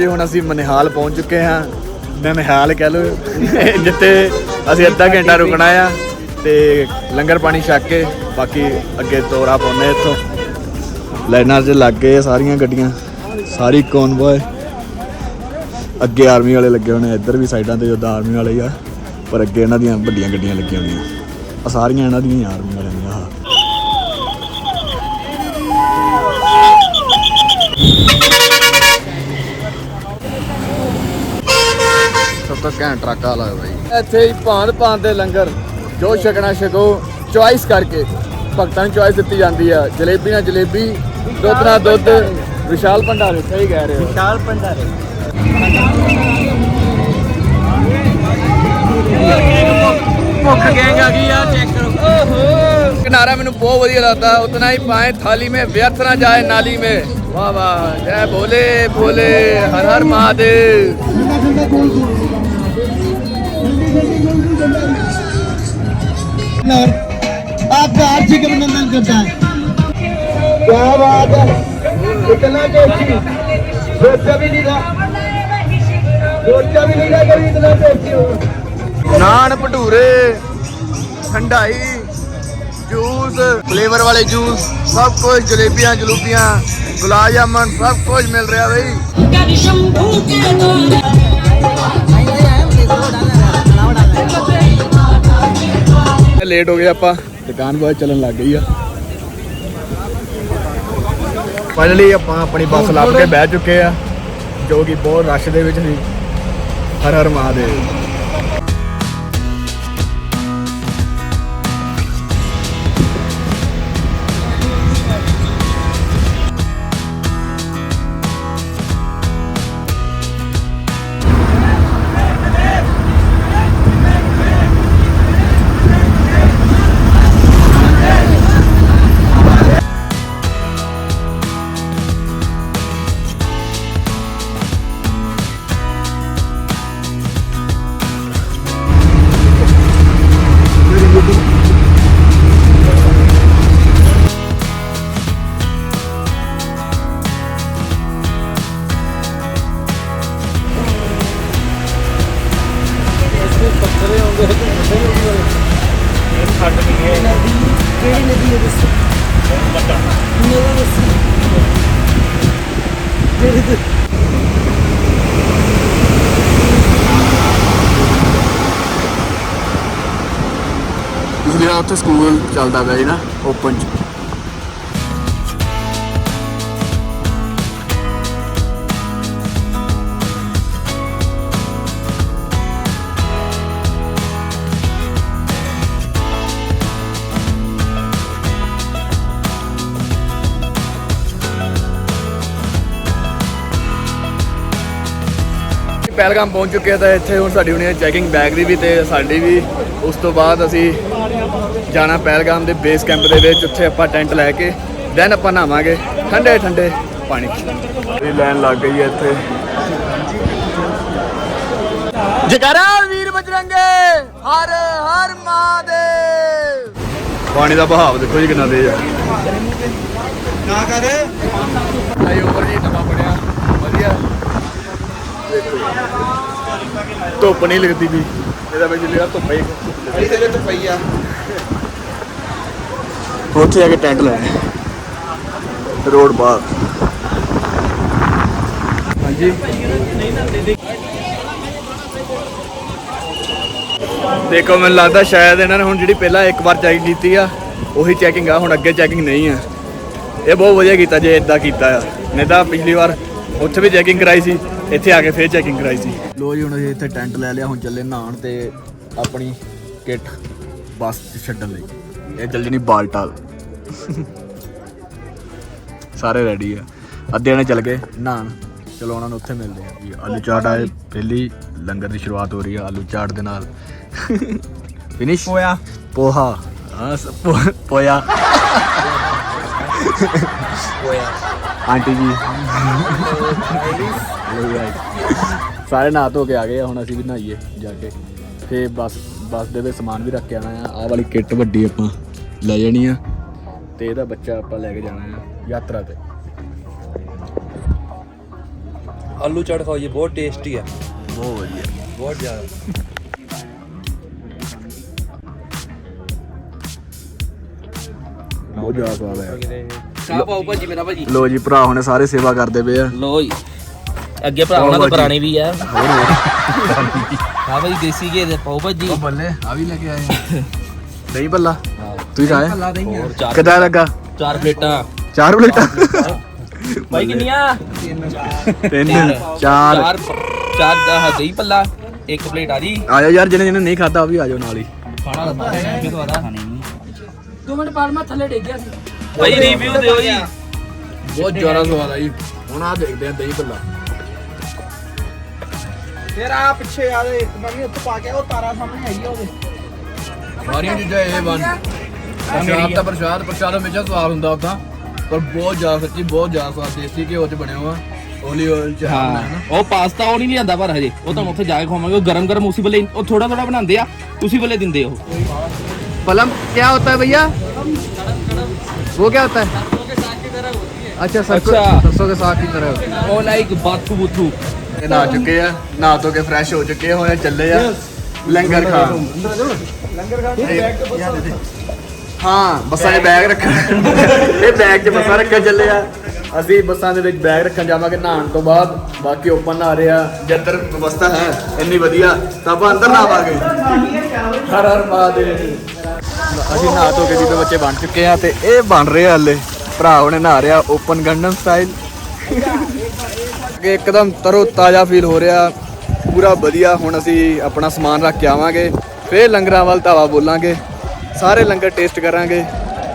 ਜੀ ਹੁਣ ਅਸੀਂ ਮਨਿਹਾਲ ਪਹੁੰਚ ਚੁੱਕੇ ਹਾਂ। ਨਨਿਹਾਲ ਕਹਿ ਲਓ, ਜਿੱਥੇ ਅਸੀਂ ਅੱਧਾ ਘੰਟਾ ਰੁਕਣਾ ਆ ਤੇ ਲੰਗਰ ਪਾਣੀ ਛਕ ਕੇ ਬਾਕੀ ਅੱਗੇ ਤੋਰਾ ਪਾਉਨੇ ਇੱਥੋਂ। ਲਾਈਨਾਂ 'ਚ ਲੱਗ ਗਏ ਆ ਸਾਰੀਆਂ ਗੱਡੀਆਂ, ਸਾਰੀ ਕਨਵੋਏ ਅੱਗੇ ਆਰਮੀ ਵਾਲੇ ਲੱਗੇ ਹੋਣੇ ਇੱਧਰ ਵੀ ਸਾਈਡਾਂ ਤੇ ਜਿੱਦਾਂ ਆਰਮੀ ਵਾਲੇ ਆ, ਪਰ ਅੱਗੇ ਇਹਨਾਂ ਦੀਆਂ ਵੱਡੀਆਂ ਗੱਡੀਆਂ ਲੱਗੀਆਂ ਹੋਈਆਂ। ਆ ਸਾਰੀਆਂ ਇਹਨਾਂ ਦੀਆਂ ਆਰਮੀ ਵਾਲਿਆਂ ਦੀਆਂ, ਆਹ। ਤਾਂ ਘੈਂਟ ਟਰੱਕਾ ਲੱਗਦਾ ਜੀ ਇੱਥੇ ਹੀ ਭਾਂਤ ਭਾਂਤ ਦੇ ਲੰਗਰ ਜੋ ਛਕਣਾ ਛਕੋ ਚੁਆਇਸ ਕਰਕੇ ਭਗਤਾਂ ਨੂੰ ਚੁਆਇਸ ਦਿੱਤੀ ਜਾਂਦੀ ਆ। ਜਲੇਬੀ ਨਾਲ ਜਲੇਬੀ ਦੁੱਧ ਨਾਲ ਦੁੱਧ ਵਿਸ਼ਾਲ ਭੰਡਾਰੇ ਸਹੀ ਕਹਿ ਰਹੇ ਹੋ। ਵਿਸ਼ਾਲ ਭੰਡਾਰੇ। ਭੁੱਖ ਗੈਂਗ ਆ ਗਈ ਆ ਚੈੱਕ ਕਰੋ। ਓਹੋ! ਕਿਨਾਰਾ ਮੈਨੂੰ ਬਹੁਤ ਵਧੀਆ ਲੱਗਦਾ। ਉਤਨਾ ਹੀ ਪਾਏ ਥਾਲੀ ਮੇ ਵਿਅਰਥ ਨਾ ਜਾਏ ਨਾਲੀ ਮੇ। ਵਾਹ ਵਾਹ ਜੈ ਭੋਲੇ ਭੋਲੇ ਹਰ ਹਰ ਮਹਾਦੇਵ। आपका हार्दिक अभिनंदन करता है क्या बात है इतना टेस्टी सोचा भी नहीं था सोचा भी नहीं था कभी इतना टेस्टी हो नान भटूरे ठंडाई जूस, फ्लेवर वाले जूस, सब कुछ, जलेबियाँ, जलूबियाँ, गुलाब जामुन, सब कुछ मिल रहा भाई। ਲੇਟ ਹੋ ਗਏ ਆਪਾਂ। ਦੁਕਾਨ ਬਹੁਤ ਚੱਲਣ ਲੱਗ ਗਈ ਆ। ਫਾਈਨਲੀ ਆਪਾਂ ਆਪਣੀ ਬੱਸ ਲੱਭ ਕੇ ਬਹਿ ਚੁੱਕੇ ਆ ਜੋ ਕਿ ਬਹੁਤ ਰਸ਼ ਦੇ ਵਿੱਚ ਸੀ। ਹਰ ਹਰ ਮਹਾਦੇਵ ਪਿਛਲੀ ਉੱਥੇ ਸਕੂਲ ਚੱਲਦਾ ਪਿਆ ਸੀ ਨਾ ਓਪਨ ਚ। ਪਹਿਲਗਾਮ ਪਹੁੰਚ ਚੁੱਕੇ ਆ ਤਾਂ ਇੱਥੇ ਹੁਣ ਸਾਡੀ ਹੋਣੀ ਹੈ ਚੈਕਿੰਗ ਬੈਗ ਦੀ ਵੀ ਤੇ ਸਾਡੀ ਵੀ। ਉਸ ਤੋਂ ਬਾਅਦ ਅਸੀਂ ਜਾਣਾ ਪਹਿਲਗਾਮ ਦੇ ਬੇਸ ਕੈਂਪ ਦੇ ਵਿੱਚ ਉੱਥੇ ਆਪਾਂ ਟੈਂਟ ਲੈ ਕੇ ਦੈਨ ਆਪਾਂ ਨਹਾਵਾਂਗੇ। ਠੰਡੇ ਠੰਡੇ ਪਾਣੀ। ਇਹ ਲਾਈਨ ਲੱਗ ਗਈ ਹੈ ਇੱਥੇ। ਜਗਰਾ ਵੀਰ ਬਜਰੰਗੇ ਹਰ ਹਰ ਮਹਾਦੇਵ। ਪਾਣੀ ਦਾ ਬਹਾਵ ਦੇਖੋ ਜੀ ਕਿੰਨਾ ਤੇਜ਼ ਆ। ਨਾ ਕਰ। ਆਈ ਉੱਪਰ ਜੀ ਟੱਪਾ ਪੜਿਆ ਵਧੀਆ। ਧੁੱਪ ਨਹੀਂ ਲੱਗਦੀ ਵੀ। ਇਹਦਾ ਵਿੱਚ ਲਿਆ ਧੁੱਪ ਹੀ ਇਹਦੇ ਵਿੱਚ ਪਈ ਆ। ਉੱਥੇ ਆ ਕੇ ਟੈਂਟ ਲੈ ਰੋਡ ਬਾਹਰ। ਹਾਂਜੀ। ਦੇਖੋ ਮੈਨੂੰ ਲੱਗਦਾ ਸ਼ਾਇਦ ਇਹਨਾਂ ਨੇ ਹੁਣ ਜਿਹੜੀ ਪਹਿਲਾਂ ਇੱਕ ਵਾਰ ਚੈਕਿੰਗ ਕੀਤੀ ਆ ਉਹੀ ਚੈਕਿੰਗ ਆ ਹੁਣ ਅੱਗੇ ਚੈਕਿੰਗ ਨਹੀਂ ਆ। ਇਹ ਬਹੁਤ ਵਧੀਆ ਕੀਤਾ ਜੇ ਇਦਾਂ ਕੀਤਾ ਆ। ਨਹੀਂ ਤਾਂ ਪਿਛਲੀ ਵਾਰ ਉੱਥੇ ਵੀ ਚੈਕਿੰਗ ਕਰਾਈ ਸੀ। ਇੱਥੇ ਆ ਕੇ ਫੇਰ ਚੈਕਿੰਗ ਕਰਾਈ ਸੀ। ਲੋ ਜੀ ਹੁਣ ਅਸੀਂ ਇੱਥੇ ਟੈਂਟ ਲੈ ਲਿਆ ਹੁਣ ਚੱਲੇ ਨਹਾਉਣ ਤੇ ਆਪਣੀ ਕਿੱਟ ਬੱਸ 'ਚ ਛੱਡਣ ਲਈ। ਇਹ ਜਲਦੀ ਨਹੀਂ ਬਾਲਟਾਲ। ਸਾਰੇ ਰੈਡੀ ਆ। ਅੱਧੇ ਨੇ ਚੱਲ ਗਏ ਨਹਾਉਣ। ਚਲੋ ਉਹਨਾਂ ਨੂੰ ਉੱਥੇ ਮਿਲਦੇ ਆ ਜੀ ਆਲੂ ਚਾਟ ਆਏ ਪਹਿਲੀ ਲੰਗਰ ਦੀ ਸ਼ੁਰੂਆਤ ਹੋ ਰਹੀ ਆ ਆਲੂ ਚਾਟ ਦੇ ਨਾਲ। ਫਿਨਿਸ਼ ਹੋਇਆ ਪੋਹਾ। ਹਾਂ ਸ- ਪੋ- ਪੋਇਆ। ਆਂਟੀ ਜੀ। ਲਓ guys, ਸਾਰੇ ਨਹਾ ਧੋ ਕੇ ਆ ਗਏ ਆ, ਹੁਣ ਅਸੀਂ ਵੀ ਨਹਾਈਏ ਜਾ ਕੇ। ਫੇ ਬਸ ਬੱਸ ਦੇ ਵਿੱਚ ਸਮਾਨ ਵੀ ਰੱਖ ਕੇ ਆਣਾ ਆ। ਆਹ ਵਾਲੀ ਕਿੱਟ ਵੱਡੀ ਆਪਾਂ ਲੈ ਜਾਣੀ ਆ। ਤੇ ਇਹਦਾ ਬੱਚਾ ਆਪਾਂ ਲੈ ਕੇ ਜਾਣਾ ਆ ਯਾਤਰਾ ਤੇ। ਆਲੂ ਚਾਟ ਖਾਓ ਜੀ ਬਹੁਤ ਟੇਸਟੀ ਹੈ ਬਹੁਤ ਵਧੀਆ। ਬਹੁਤ ਜ਼ਿਆਦਾ। ਬਹੁਤ ਜ਼ਿਆਦਾ ਸਵਾਦ ਹੈ ਚਾਹ ਪਾਓ ਭਾਜੀ ਮੇਰਾ ਭਾਜੀ। ਲੋ ਜੀ ਭਰਾ ਹੁਣੇ ਸਾਰੇ ਸੇਵਾ ਕਰਦੇ ਪਏ ਆ। ਲੋ ਜੀ। ਅੱਗੇ ਭਰਾਵਾਂ ਤੋਂ ਪੁਰਾਣੇ ਵੀ ਆ। ਹਾਂ ਭਾਈ ਦੇਸੀ ਘੇ ਦੇ ਪਾਓ ਭਾਜੀ। ਉਹ ਬੱਲੇ ਆ ਵੀ ਲੈ ਕੇ ਆਏ ਆ। ਦਹੀਂ ਭੱਲਾ। ਤੁਸੀਂ ਖਾਏ ਹੋਰ ਚਾਰ ਕਿਦਾਂ ਲੱਗਾ? ਚਾਰ ਪਲੇਟਾਂ। ਚਾਰ ਪਲੇਟਾਂ? ਭਾਈ ਕਿੰਨੀਆਂ? ਤਿੰਨ। ਚਾਰ। ਚਾਰ ਚਾਰ ਦਾ ਦਹੀਂ ਪੱਲਾ ਇੱਕ ਪਲੇਟ ਆ ਜੀ। ਆ ਜਾਓ ਯਾਰ ਜਿਹਨੇ ਜਿਹਨੇ ਨਹੀਂ ਖਾਦਾ ਉਹ ਵੀ ਆ ਜਾਓ ਨਾਲ ਹੀ। ਖਾਣਾ ਕਿ ਤੁਹਾਡਾ ਦੋ ਮਿੰਟ ਬਾਅਦ ਮੈਂ ਥੱਲੇ ਡਿੱਗ ਗਿਆ ਸੀ। ਭਾਈ ਰਿਵਿਊ ਦਿਓ ਜੀ। ਬਹੁਤ ਜ਼ਿਆਦਾ ਸਵਾਦ ਆਈ। ਹੁਣ ਆ ਦੇਖਦੇ ਆ ਦਹੀਂ ਭੱਲਾ। ਫਿਰ ਪਿੱਛੇ ਆ ਦੇ ਇੱਕ ਮੰਮੀ ਉੱਥੇ ਪਾ ਕੇ ਉਹ ਤਾਰਾ ਸਾਹਮਣੇ ਹੈਗੀ ਉਹਦੇ। ਸਾਰੀਆਂ ਚੀਜ਼ਾਂ ਇਹ ਬਣ ਪ੍ਰਸ਼ਾਦ ਤਾਂ ਪ੍ਰਸ਼ਾਦ ਪ੍ਰਸ਼ਾਦ ਹਮੇਸ਼ਾ ਸਵਾਦ ਹੁੰਦਾ ਉਦਾਂ। ਪਰ ਬਹੁਤ ਜ਼ਿਆਦਾ ਸੱਚੀ ਬਹੁਤ ਜ਼ਿਆਦਾ ਸਵਾਦ ਦੇਸੀ ਘਿਓ ਚ ਬਣਿਆ ਹੋਆ ਓਲੀ ਓਇਲ ਚ ਹਾਂ। ਉਹ ਪਾਸਤਾ ਉਹ ਨਹੀਂ ਲਿਆਂਦਾ ਪਰ ਹਜੇ। ਉਹ ਤੁਹਾਨੂੰ ਉੱਥੇ ਜਾ ਕੇ ਖਵਾਵਾਂਗੇ ਗਰਮ ਗਰਮ ਉਸੇ ਵੇਲੇ ਉਹ ਥੋੜਾ ਥੋੜਾ ਬਣਾਉਂਦੇ ਆ। ਉਸੇ ਵੇਲੇ ਦਿੰਦੇ ਉਹ। ਪਲਮ ਕੀ ਹੁੰਦਾ ਹੈ ਭਈਆ? वो क्या होता है अच्छा सरसों अच्छा। सरसों के साग की तरह होती है ਉਹ ਲਾਈਕ ਬਾਥੂ ਬੁੱਥੂ ਇਹ ਨਹਾ ਚੁੱਕੇ ਆ ਨਹਾ ਧੋ ਕੇ ਫਰੈਸ਼ ਹੋ ਚੁੱਕੇ ਹੋਏ ਚੱਲੇ ਆ ਲੰਗਰ ਖਾਣ ਹਾਂ ਬੱਸਾਂ 'ਚ ਬੈਗ ਰੱਖਣ ਇਹ ਬੈਗ 'ਚ ਬੱਸਾਂ ਰੱਖਣ ਚੱਲੇ ਆ ਅਸੀਂ ਬੱਸਾਂ ਦੇ ਵਿੱਚ ਬੈਗ ਰੱਖਣ ਜਾਵਾਂਗੇ ਨਹਾਉਣ ਤੋਂ ਬਾਅਦ ਬਾਕੀ ਓਪਨ ਨਹਾ ਰਹੇ ਆ ਜੇ ਅੰਦਰ ਵਿਵਸਥਾ ਹੈ ਇੰਨੀ ਵਧੀਆ ਤਾਂ ਆਪਾਂ ਅੰਦਰ ਨਹਾਵਾਂਗੇ ਹਰ ਹਰ ਮਹਾਦੇਵ ਅਸੀਂ ਨਹਾ ਧੋ ਕੇ ਜੀ ਬੱਚੇ ਬਣ ਚੁੱਕੇ ਆ ਤੇ ਇਹ ਬਣ ਰਹੇ ਆ ਹਲੇ। ਭਰਾ ਉਹਨੇ ਨਹਾ ਰਿਹਾ ਓਪਨ ਗੰਡਮ ਸਟਾਈਲ ਕਿ ਇੱਕਦਮ ਤਰੋ ਤਾਜ਼ਾ ਫੀਲ ਹੋ ਰਿਹਾ। ਪੂਰਾ ਵਧੀਆ। ਹੁਣ ਅਸੀਂ ਆਪਣਾ ਸਮਾਨ ਰੱਖ ਕੇ ਆਵਾਂਗੇ। ਫੇਰ ਲੰਗਰਾਂ ਵੱਲ ਧਾਵਾ ਬੋਲਾਂਗੇ। ਸਾਰੇ ਲੰਗਰ ਟੇਸਟ ਕਰਾਂਗੇ।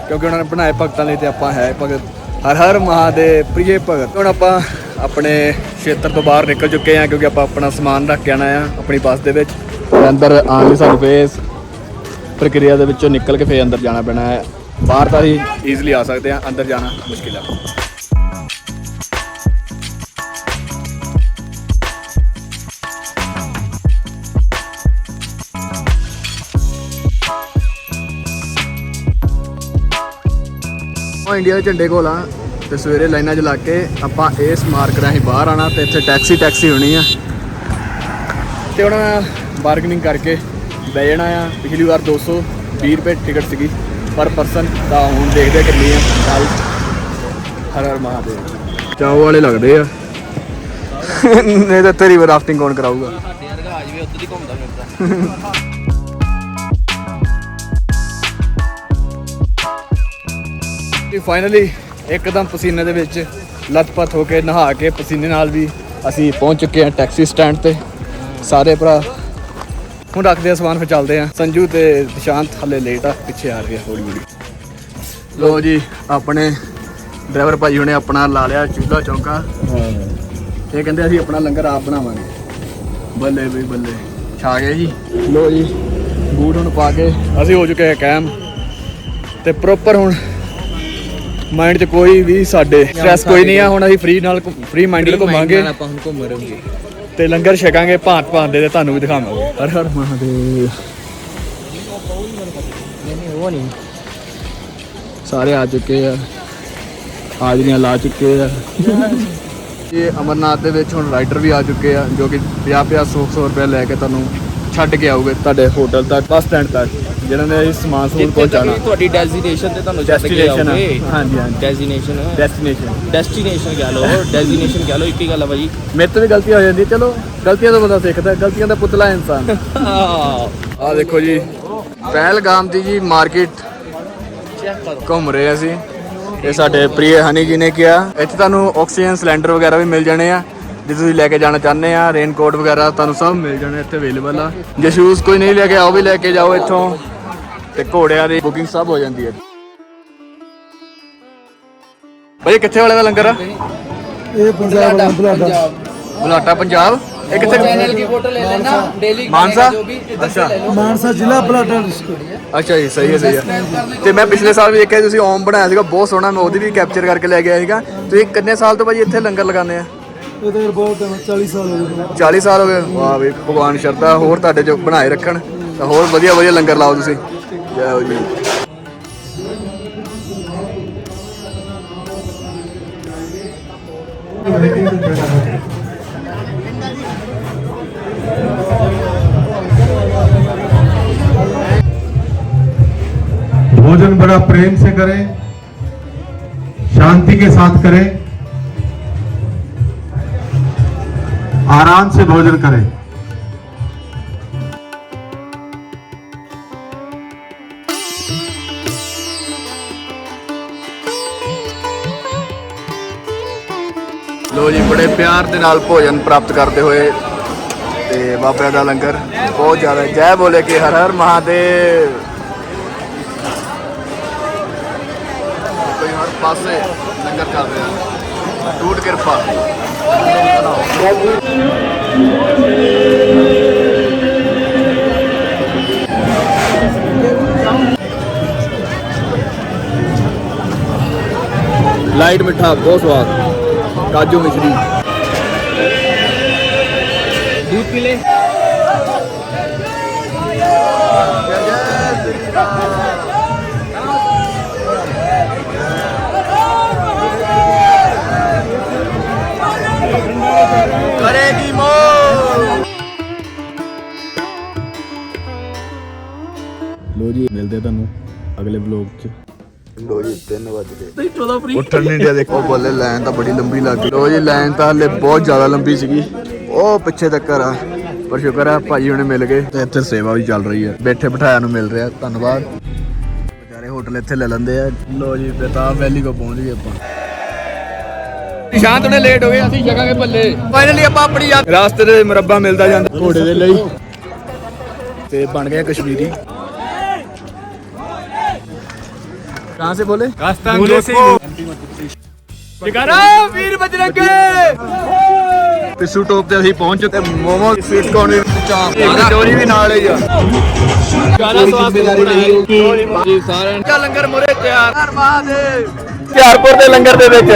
ਕਿਉਂਕਿ ਉਹਨਾਂ ਨੇ ਬਣਾਏ ਭਗਤਾਂ ਲਈ ਤੇ ਆਪਾਂ ਹੈ ਭਗਤ। ਹਰ ਹਰ ਮਹਾਦੇਵ, ਪ੍ਰਿਯ ਭਗਤ। ਹੁਣ ਆਪਾਂ ਆਪਣੇ ਖੇਤਰ ਤੋਂ ਬਾਹਰ ਨਿਕਲ ਚੁੱਕੇ ਹਾਂ ਕਿਉਂਕਿ ਆਪਾਂ ਆਪਣਾ ਸਮਾਨ ਰੱਖ ਕੇ ਆਣਾ ਆ ਆਪਣੀ ਬੱਸ ਦੇ ਵਿੱਚ। ਅੰਦਰ ਆਉਣ ਲਈ ਸਾਨੂੰ ਫੇਸ ਪ੍ਰਕਿਰਿਆ ਦੇ ਵਿੱਚੋਂ ਨਿਕਲ ਕੇ ਫੇਰ ਅੰਦਰ ਜਾਣਾ ਪੈਣਾ ਹੈ। ਬਾਹਰ ਤਾਂ ਅਸੀਂ ਈਜ਼ੀਲੀ ਆ ਸਕਦੇ ਹਾਂ, ਅੰਦਰ ਜਾਣਾ ਮੁਸ਼ਕਿਲ ਆ। ਉਹ ਇੰਡੀਆ ਦੇ ਝੰਡੇ ਕੋਲ ਆ ਤੇ ਸਵੇਰੇ ਲਾਈਨਾਂ 'ਚ ਲੱਗ ਕੇ ਆਪਾਂ ਇਸ ਮਾਰਕ ਰਾਹੀਂ ਬਾਹਰ ਆਣਾ ਤੇ ਇੱਥੇ ਟੈਕਸੀ ਟੈਕਸੀ ਹੋਣੀ ਆ। ਤੇ ਹੁਣ ਬਾਰਗਨਿੰਗ ਕਰਕੇ ਲੈ ਜਾਣਾ ਆ। ਪਿਛਲੀ ਵਾਰ 220 ਰੁਪਏ ਟਿਕਟ ਸੀਗੀ। ਪਰ ਪਰਸਨ ਤਾਂ ਹੁਣ ਦੇਖਦੇ ਕਿੰਨੀ ਆ। ਚੱਲ ਹਰ ਹਰ ਮਹਾਦੇਵ। ਚਾਓ ਵਾਲੇ ਲੱਗਦੇ ਆ। ਨਹੀਂ ਤਾਂ ਤੇਰੀ ਰਾਫਟਿੰਗ ਕੌਣ ਕਰਾਊਗਾ? ਸਾਡੇ ਵਰਗਾ ਆ ਜਾਵੇ ਉੱਧਰ ਹੀ ਘੁੰਮਦਾ ਫਿਰਦਾ ਤੇ ਫਾਈਨਲੀ ਇੱਕਦਮ ਪਸੀਨੇ ਦੇ ਵਿੱਚ ਲੱਥਪੱਥ ਹੋ ਕੇ ਨਹਾ ਕੇ ਪਸੀਨੇ ਨਾਲ ਵੀ ਅਸੀਂ ਪਹੁੰਚ ਚੁੱਕੇ ਹਾਂ ਟੈਕਸੀ ਸਟੈਂਡ ਤੇ। ਸਾਰੇ ਭਰਾ ਹੁਣ ਰੱਖਦੇ ਆ ਸਮਾਨ ਫਿਰ ਚੱਲਦੇ ਆ। ਸੰਜੂ ਤੇ ਨਿਸ਼ਾਂਤ ਹਲੇ ਲੇਟ ਆ ਪਿੱਛੇ ਆ ਰਹੇ ਆ ਹੌਲੀ ਹੌਲੀ। ਲੋ ਜੀ ਆਪਣੇ ਡਰਾਈਵਰ ਭਾਈ ਹੁਣੇ ਆਪਣਾ ਲਾ ਲਿਆ ਚੁੱਲ੍ਹਾ ਚੌਂਕਾ। ਇਹ ਕਹਿੰਦੇ ਅਸੀਂ ਆਪਣਾ ਲੰਗਰ ਆਪ ਬਣਾਵਾਂਗੇ। ਬੱਲੇ ਬਈ ਬੱਲੇ। ਛਾ ਗਏ ਜੀ। ਲੋ ਜੀ ਬੂਟ ਹੁਣ ਪਾ ਕੇ ਅਸੀਂ ਹੋ ਚੁੱਕੇ ਹਾਂ ਕੈਮ ਤੇ ਪ੍ਰੋਪਰ ਹੁਣ ਮਾਈਂਡ 'ਚ ਕੋਈ ਵੀ ਸਾਡੇ ਸਟ੍ਰੈਸ ਕੋਈ ਨਹੀਂ ਆ ਹੁਣ ਅਸੀਂ ਫ੍ਰੀ ਨਾਲ ਫ੍ਰੀ ਮਾਈਂਡ ਨਾਲ ਘੁੰਮਾਂਗੇ। ਆਪਾਂ ਹੁਣ ਘੁੰਮ ਰਹੋਗੇ ਤੇ ਲੰਗਰ ਛਕਾਂਗੇ ਭਾਂਤ ਭਾਂਤ ਦੇ ਤੇ ਤੁਹਾਨੂੰ ਵੀ ਦਿਖਾਵਾਂਗੇ। ਹਰ ਹਰ ਮਹਾਦੇਵ। ਉਹ ਨਹੀਂ ਸਾਰੇ ਆ ਚੁੱਕੇ ਆ। ਹਾਜ਼ਰੀਆਂ ਲਾ ਚੁੱਕੇ ਆ। ਇਹ ਅਮਰਨਾਥ ਦੇ ਵਿੱਚ ਹੁਣ ਰਾਈਡਰ ਵੀ ਆ ਚੁੱਕੇ ਆ ਜੋ ਕਿ 50 50 100 100 ਰੁਪਏ ਲੈ ਕੇ ਤੁਹਾਨੂੰ ਛੱਡ ਕੇ ਆਉਗੇ ਤੁਹਾਡੇ ਹੋਟਲ ਤੱਕ ਬੱਸ ਸਟੈਂਡ ਤੱਕ ਜਿਹਨਾਂ ਨੇ ਇਹ ਸਮਾਨ ਸਮੂਨ ਤੱਕ? ਤੁਹਾਡੀ ਡੈਜ਼ਿਨੇਸ਼ਨ ਤੇ ਤੁਹਾਨੂੰ ਛੱਡ ਕੇ। ਆਉਗੇ ਹਾਂਜੀ, ਹਾਂਜੀ। ਡੈਜ਼ਿਨੇਸ਼ਨ ਡੈਸਟੀਨੇਸ਼ਨ ਡੈਸਟੀਨੇਸ਼ਨ ਕਹਿ ਲਓ। ਡੈਜ਼ਿਨੇਸ਼ਨ ਕਹਿ ਲਓ ਇੱਕ ਹੀ ਗੱਲ ਆ ਭਾਜੀ। ਮੇਰੇ ਤੋਂ ਵੀ ਗਲਤੀ ਹੋ ਜਾਂਦੀ ਚਲੋ ਗਲਤੀਆਂ ਤੋਂ ਬੰਦਾ ਸਿੱਖਦਾ ਗਲਤੀਆਂ ਦਾ ਪੁਤਲਾ ਇਨਸਾਨ। ਆ ਦੇਖੋ ਜੀ ਪਹਿਲਗਾਮ ਦੀ ਜੀ ਮਾਰਕੀਟ ਘੁੰਮ ਰਹੇ ਅਸੀਂ। ਇਹ ਸਾਡੇ ਪ੍ਰਿਯ ਹਨੀ ਜੀ ਨੇ ਕਿਹਾ। ਇੱਥੇ ਤੁਹਾਨੂੰ ਆਕਸੀਜਨ ਸਿਲੰਡਰ ਵਗੈਰਾ ਵੀ ਮਿਲ ਜਾਣੇ ਆ। ਜੇ ਤੁਸੀਂ ਲੈ ਕੇ ਜਾਣਾ ਚਾਹੁੰਦੇ ਆ ਰੇਨਕੋਟ ਵਗੈਰਾ ਤੁਹਾਨੂੰ ਸਭ ਮਿਲ ਜਾਣਾ ਇੱਥੇ ਅਵੇਲੇਬਲ ਆ। ਜੇ ਸ਼ੂਜ਼ ਕੋਈ ਨਹੀਂ ਲੈ ਕੇ ਆਓ ਵੀ ਲੈ ਕੇ ਜਾਓ ਇੱਥੋਂ। ਤੇ ਘੋੜਿਆਂ ਦੀ ਬੁਕਿੰਗ ਸਭ ਹੋ ਜਾਂਦੀ ਹੈ। ਭਾਈ ਕਿੱਥੇ ਵਾਲੇ ਦਾ ਲੰਗਰ ਆ? ਇਹ ਪੰਜਾਬ ਦਾ ਬੁਲਾਟਾ ਬੁਲਾਟਾ ਪੰਜਾਬ। ਇਹ ਕਿੱਥੇ ਚੈਨਲ ਦੀ ਫੋਟੋ ਲੈ ਲੈਣਾ ਡੇਲੀ ਮਾਨਸਾ? ਅੱਛਾ। ਮਾਨਸਾ ਜ਼ਿਲ੍ਹਾ ਬੁਲਾਟਾ ਡਿਸਟ੍ਰਿਕਟ ਅੱਛਾ ਜੀ ਸਹੀ ਹੈ ਸਹੀ ਹੈ। ਤੇ ਮੈਂ ਪਿਛਲੇ ਸਾਲ ਵੀ ਦੇਖਿਆ ਤੁਸੀਂ ਓਮ ਬਣਾਇਆ ਸੀਗਾ ਬਹੁਤ ਸੋਹਣਾ ਮੈਂ ਉਹਦੀ ਵੀ ਕੈਪਚਰ ਕਰਕੇ ਲੈ ਗਿਆ ਸੀਗਾ। ਤੁਸੀਂ ਕਿੰਨੇ ਸਾਲ ਤੋਂ ਭਾਜੀ ਇੱਥੇ ਲੰਗਰ ਲਗਾਉਂਦੇ ਆ? ਇਹ ਤਾਂ ਬਹੁਤ 40 ਸਾਲ ਹੋ ਗਏ 40 ਸਾਲ ਹੋ ਗਏ ਵਾਹ ਵੀ ਭਗਵਾਨ ਸ਼ਰਧਾ ਹੋਰ ਤੁਹਾਡੇ ਜੋ ਬਣਾਏ ਰੱਖਣ ਤਾਂ ਹੋਰ ਵਧੀਆ ਵਧੀਆ ਲੰਗਰ ਲਾਓ ਤੁਸੀਂ ਜੈ ਹੋ ਜੀ भोजन बड़ा प्रेम से करें शांति के साथ करें आराम से भोजन करें ਲੋ ਜੀ ਬੜੇ ਪਿਆਰ ਦੇ ਨਾਲ ਭੋਜਨ ਪ੍ਰਾਪਤ ਕਰਦੇ ਹੋਏ ਤੇ ਬਾਬਿਆਂ ਦਾ ਲੰਗਰ ਬਹੁਤ ਜ਼ਿਆਦਾ ਜੈ ਬੋਲੇ ਕਿ ਹਰ ਹਰ ਮਹਾਦੇਵ ਕੋਈ ਹਰ ਪਾਸੇ ਲੰਗਰ ਚੱਲ ਰਿਹਾ ਟੂਟ ਕਿਰਪਾ ਲਾਈਟ ਮਿੱਠਾ ਬਹੁਤ ਸਵਾਦ ਕਾਜੂ ਮਿਸ਼ਰੀ दूध पी ले ਕਰੇਗੀ 'ਚ ਲੋ ਜੀ 3 ਵਜ ਗਏ। ਉੱਠਣ ਨਹੀਂ ਦਿਆ ਦੇਖੋ। ਬੱਲੇ ਲਾਈਨ ਤਾਂ ਬੜੀ ਲੰਬੀ ਲੱਗ ਗਈ। ਲੋ ਜੀ ਲਾਈਨ ਤਾਂ ਹਲੇ ਬਹੁਤ ਜ਼ਿਆਦਾ ਲੰਬੀ ਸੀਗੀ। ਉਹ ਪਿੱਛੇ ਤੱਕ ਆ। ਪਰ ਸ਼ੁਕਰ ਹੈ ਭਾਜੀ ਹੁਣੇ ਮਿਲ ਗਏ। ਤੇ ਇੱਥੇ ਸੇਵਾ ਵੀ ਚੱਲ ਰਹੀ ਹੈ ਬੈਠੇ ਬਿਠਾਇਆ ਨੂੰ ਮਿਲ ਰਿਹਾ। ਧੰਨਵਾਦ। ਵਿਚਾਰੇ ਹੋਟਲ ਇੱਥੇ ਲੈ ਲੈਂਦੇ ਆ। ਲੋ ਜੀ ਬੇਤਾਬ ਵੈਲੀ ਕੋ ਪਹੁੰਚ ਗਏ ਆਪਾਂ। ਨਿਸ਼ਾਂਤ ਨੇ ਲੇਟ ਹੋ ਗਏ ਅਸੀਂ ਜਗਾਂਗੇ ਬੱਲੇ ਫਾਈਨਲੀ ਆਪਾਂ ਆਪਣੀ ਯਾਤ ਰਾਸਤੇ ਦੇ ਮੁਰੱਬਾ ਮਿਲਦਾ ਜਾਂਦਾ। ਘੋੜੇ ਦੇ ਲਈ। ਤੇ ਬਣ ਗਿਆ ਕਸ਼ਮੀਰੀ। ਕਹਾਂ ਸੇ ਬੋਲੇ ਰਾਜਸਥਾਨ से ਜਗਾਰਾ ਵੀਰ ਬਜਰੰਗੇ ਪਿੱਸੂ ਟੋਪ ਤੇ ਅਸੀਂ ਪਹੁੰਚ ਚੁੱਕੇ ਮੋਮੋ ਸਵੀਟ ਕੌਰਨ ਵੀ ਕਚੋਰੀ ਵੀ ਨਾਲ ਹੀ ਆ ਗਾਣਾ ਸਵਾਦ ਬਣਾਇਆ ਜੀ ਸਾਰਿਆਂ ਦਾ ਲੰਗਰ ਮੁਰੇ ਤਿਆਰ ਮਹਾਦੇਵ ਹੁਸ਼ਿਆਰਪੁਰ ਦੇ ਲੰਗਰ ਦੇ ਵਿੱਚ